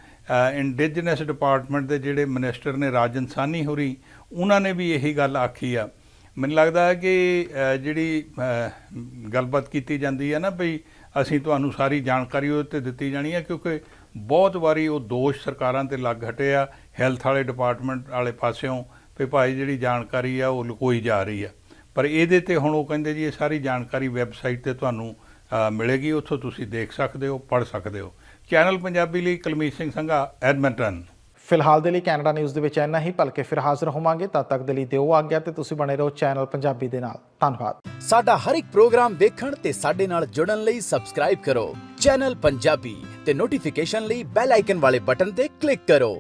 ਇੰਡੀਜਨਸ ਡਿਪਾਰਟਮੈਂਟ ਦੇ ਜਿਹੜੇ ਮਿਨਿਸਟਰ ਨੇ, ਰਾਜਨ ਸਾਨੀ ਹੋਰੀ, ਉਹਨਾਂ ਨੇ ਵੀ ਇਹੀ ਗੱਲ ਆਖੀ ਆ। ਮੈਨੂੰ ਲੱਗਦਾ ਹੈ ਕਿ ਜਿਹੜੀ ਗੱਲਬਾਤ ਕੀਤੀ ਜਾਂਦੀ ਹੈ ਨਾ ਭਈ ਅਸੀਂ ਤੁਹਾਨੂੰ ਸਾਰੀ ਜਾਣਕਾਰੀ ਉਹਦੇ ਤੇ ਦਿੱਤੀ ਜਾਣੀ ਹੈ ਕਿਉਂਕਿ ਬਹੁਤ ਵਾਰੀ ਉਹ ਦੋਸ਼ ਸਰਕਾਰਾਂ ਤੇ ਲੱਗ ਹਟਿਆ ਹੈਲਥ ਵਾਲੇ ਡਿਪਾਰਟਮੈਂਟ ਵਾਲੇ ਪਾਸਿਓਂ ਵੀ ਭਾਈ ਜਿਹੜੀ ਜਾਣਕਾਰੀ ਆ ਉਹ ਲੁਕੋਈ ਜਾ ਰਹੀ ਆ। ਪਰ ਇਹਦੇ ਤੇ ਹੁਣ ਉਹ ਕਹਿੰਦੇ ਜੀ ਇਹ ਸਾਰੀ ਜਾਣਕਾਰੀ ਵੈਬਸਾਈਟ ਤੇ ਤੁਹਾਨੂੰ ਮਿਲੇਗੀ ਉੱਥੋਂ ਤੁਸੀਂ ਦੇਖ ਸਕਦੇ ਹੋ ਪੜ੍ਹ ਸਕਦੇ ਹੋ। ਚੈਨਲ ਪੰਜਾਬੀ ਲਈ ਕੁਲਮੀਤ ਸਿੰਘ ਸੰਘਾ ਐਡਮਿੰਟਨ। ਫਿਲਹਾਲ ਦੇ ਲਈ ਕੈਨੇਡਾ ਨਿਊਜ਼ ਦੇ ਵਿੱਚ ਇੰਨਾ ਹੀ ਭਲਕੇ ਫਿਰ ਹਾਜ਼ਰ ਹੋਵਾਂਗੇ ਤਦ ਤੱਕ ਦੇ ਲਈ ਦਿਓ ਆਗਿਆ ਤੇ ਤੁਸੀਂ ਬਣੇ ਰਹੋ ਚੈਨਲ ਪੰਜਾਬੀ ਦੇ ਨਾਲ। ਧੰਨਵਾਦ। ਸਾਡਾ ਹਰ ਇੱਕ ਪ੍ਰੋਗਰਾਮ ਦੇਖਣ ਤੇ ਸਾਡੇ ਨਾਲ ਜੁੜਨ ਲਈ ਸਬਸਕ੍ਰਾਈਬ ਕਰੋ। ਚੈਨਲ ਪੰਜਾਬੀ ਤੇ ਨੋਟੀਫਿਕੇਸ਼ਨ ਲਈ ਬੈਲ ਆਈਕਨ ਵਾਲੇ ਬਟਨ ਤੇ ਕਲਿੱਕ ਕਰੋ।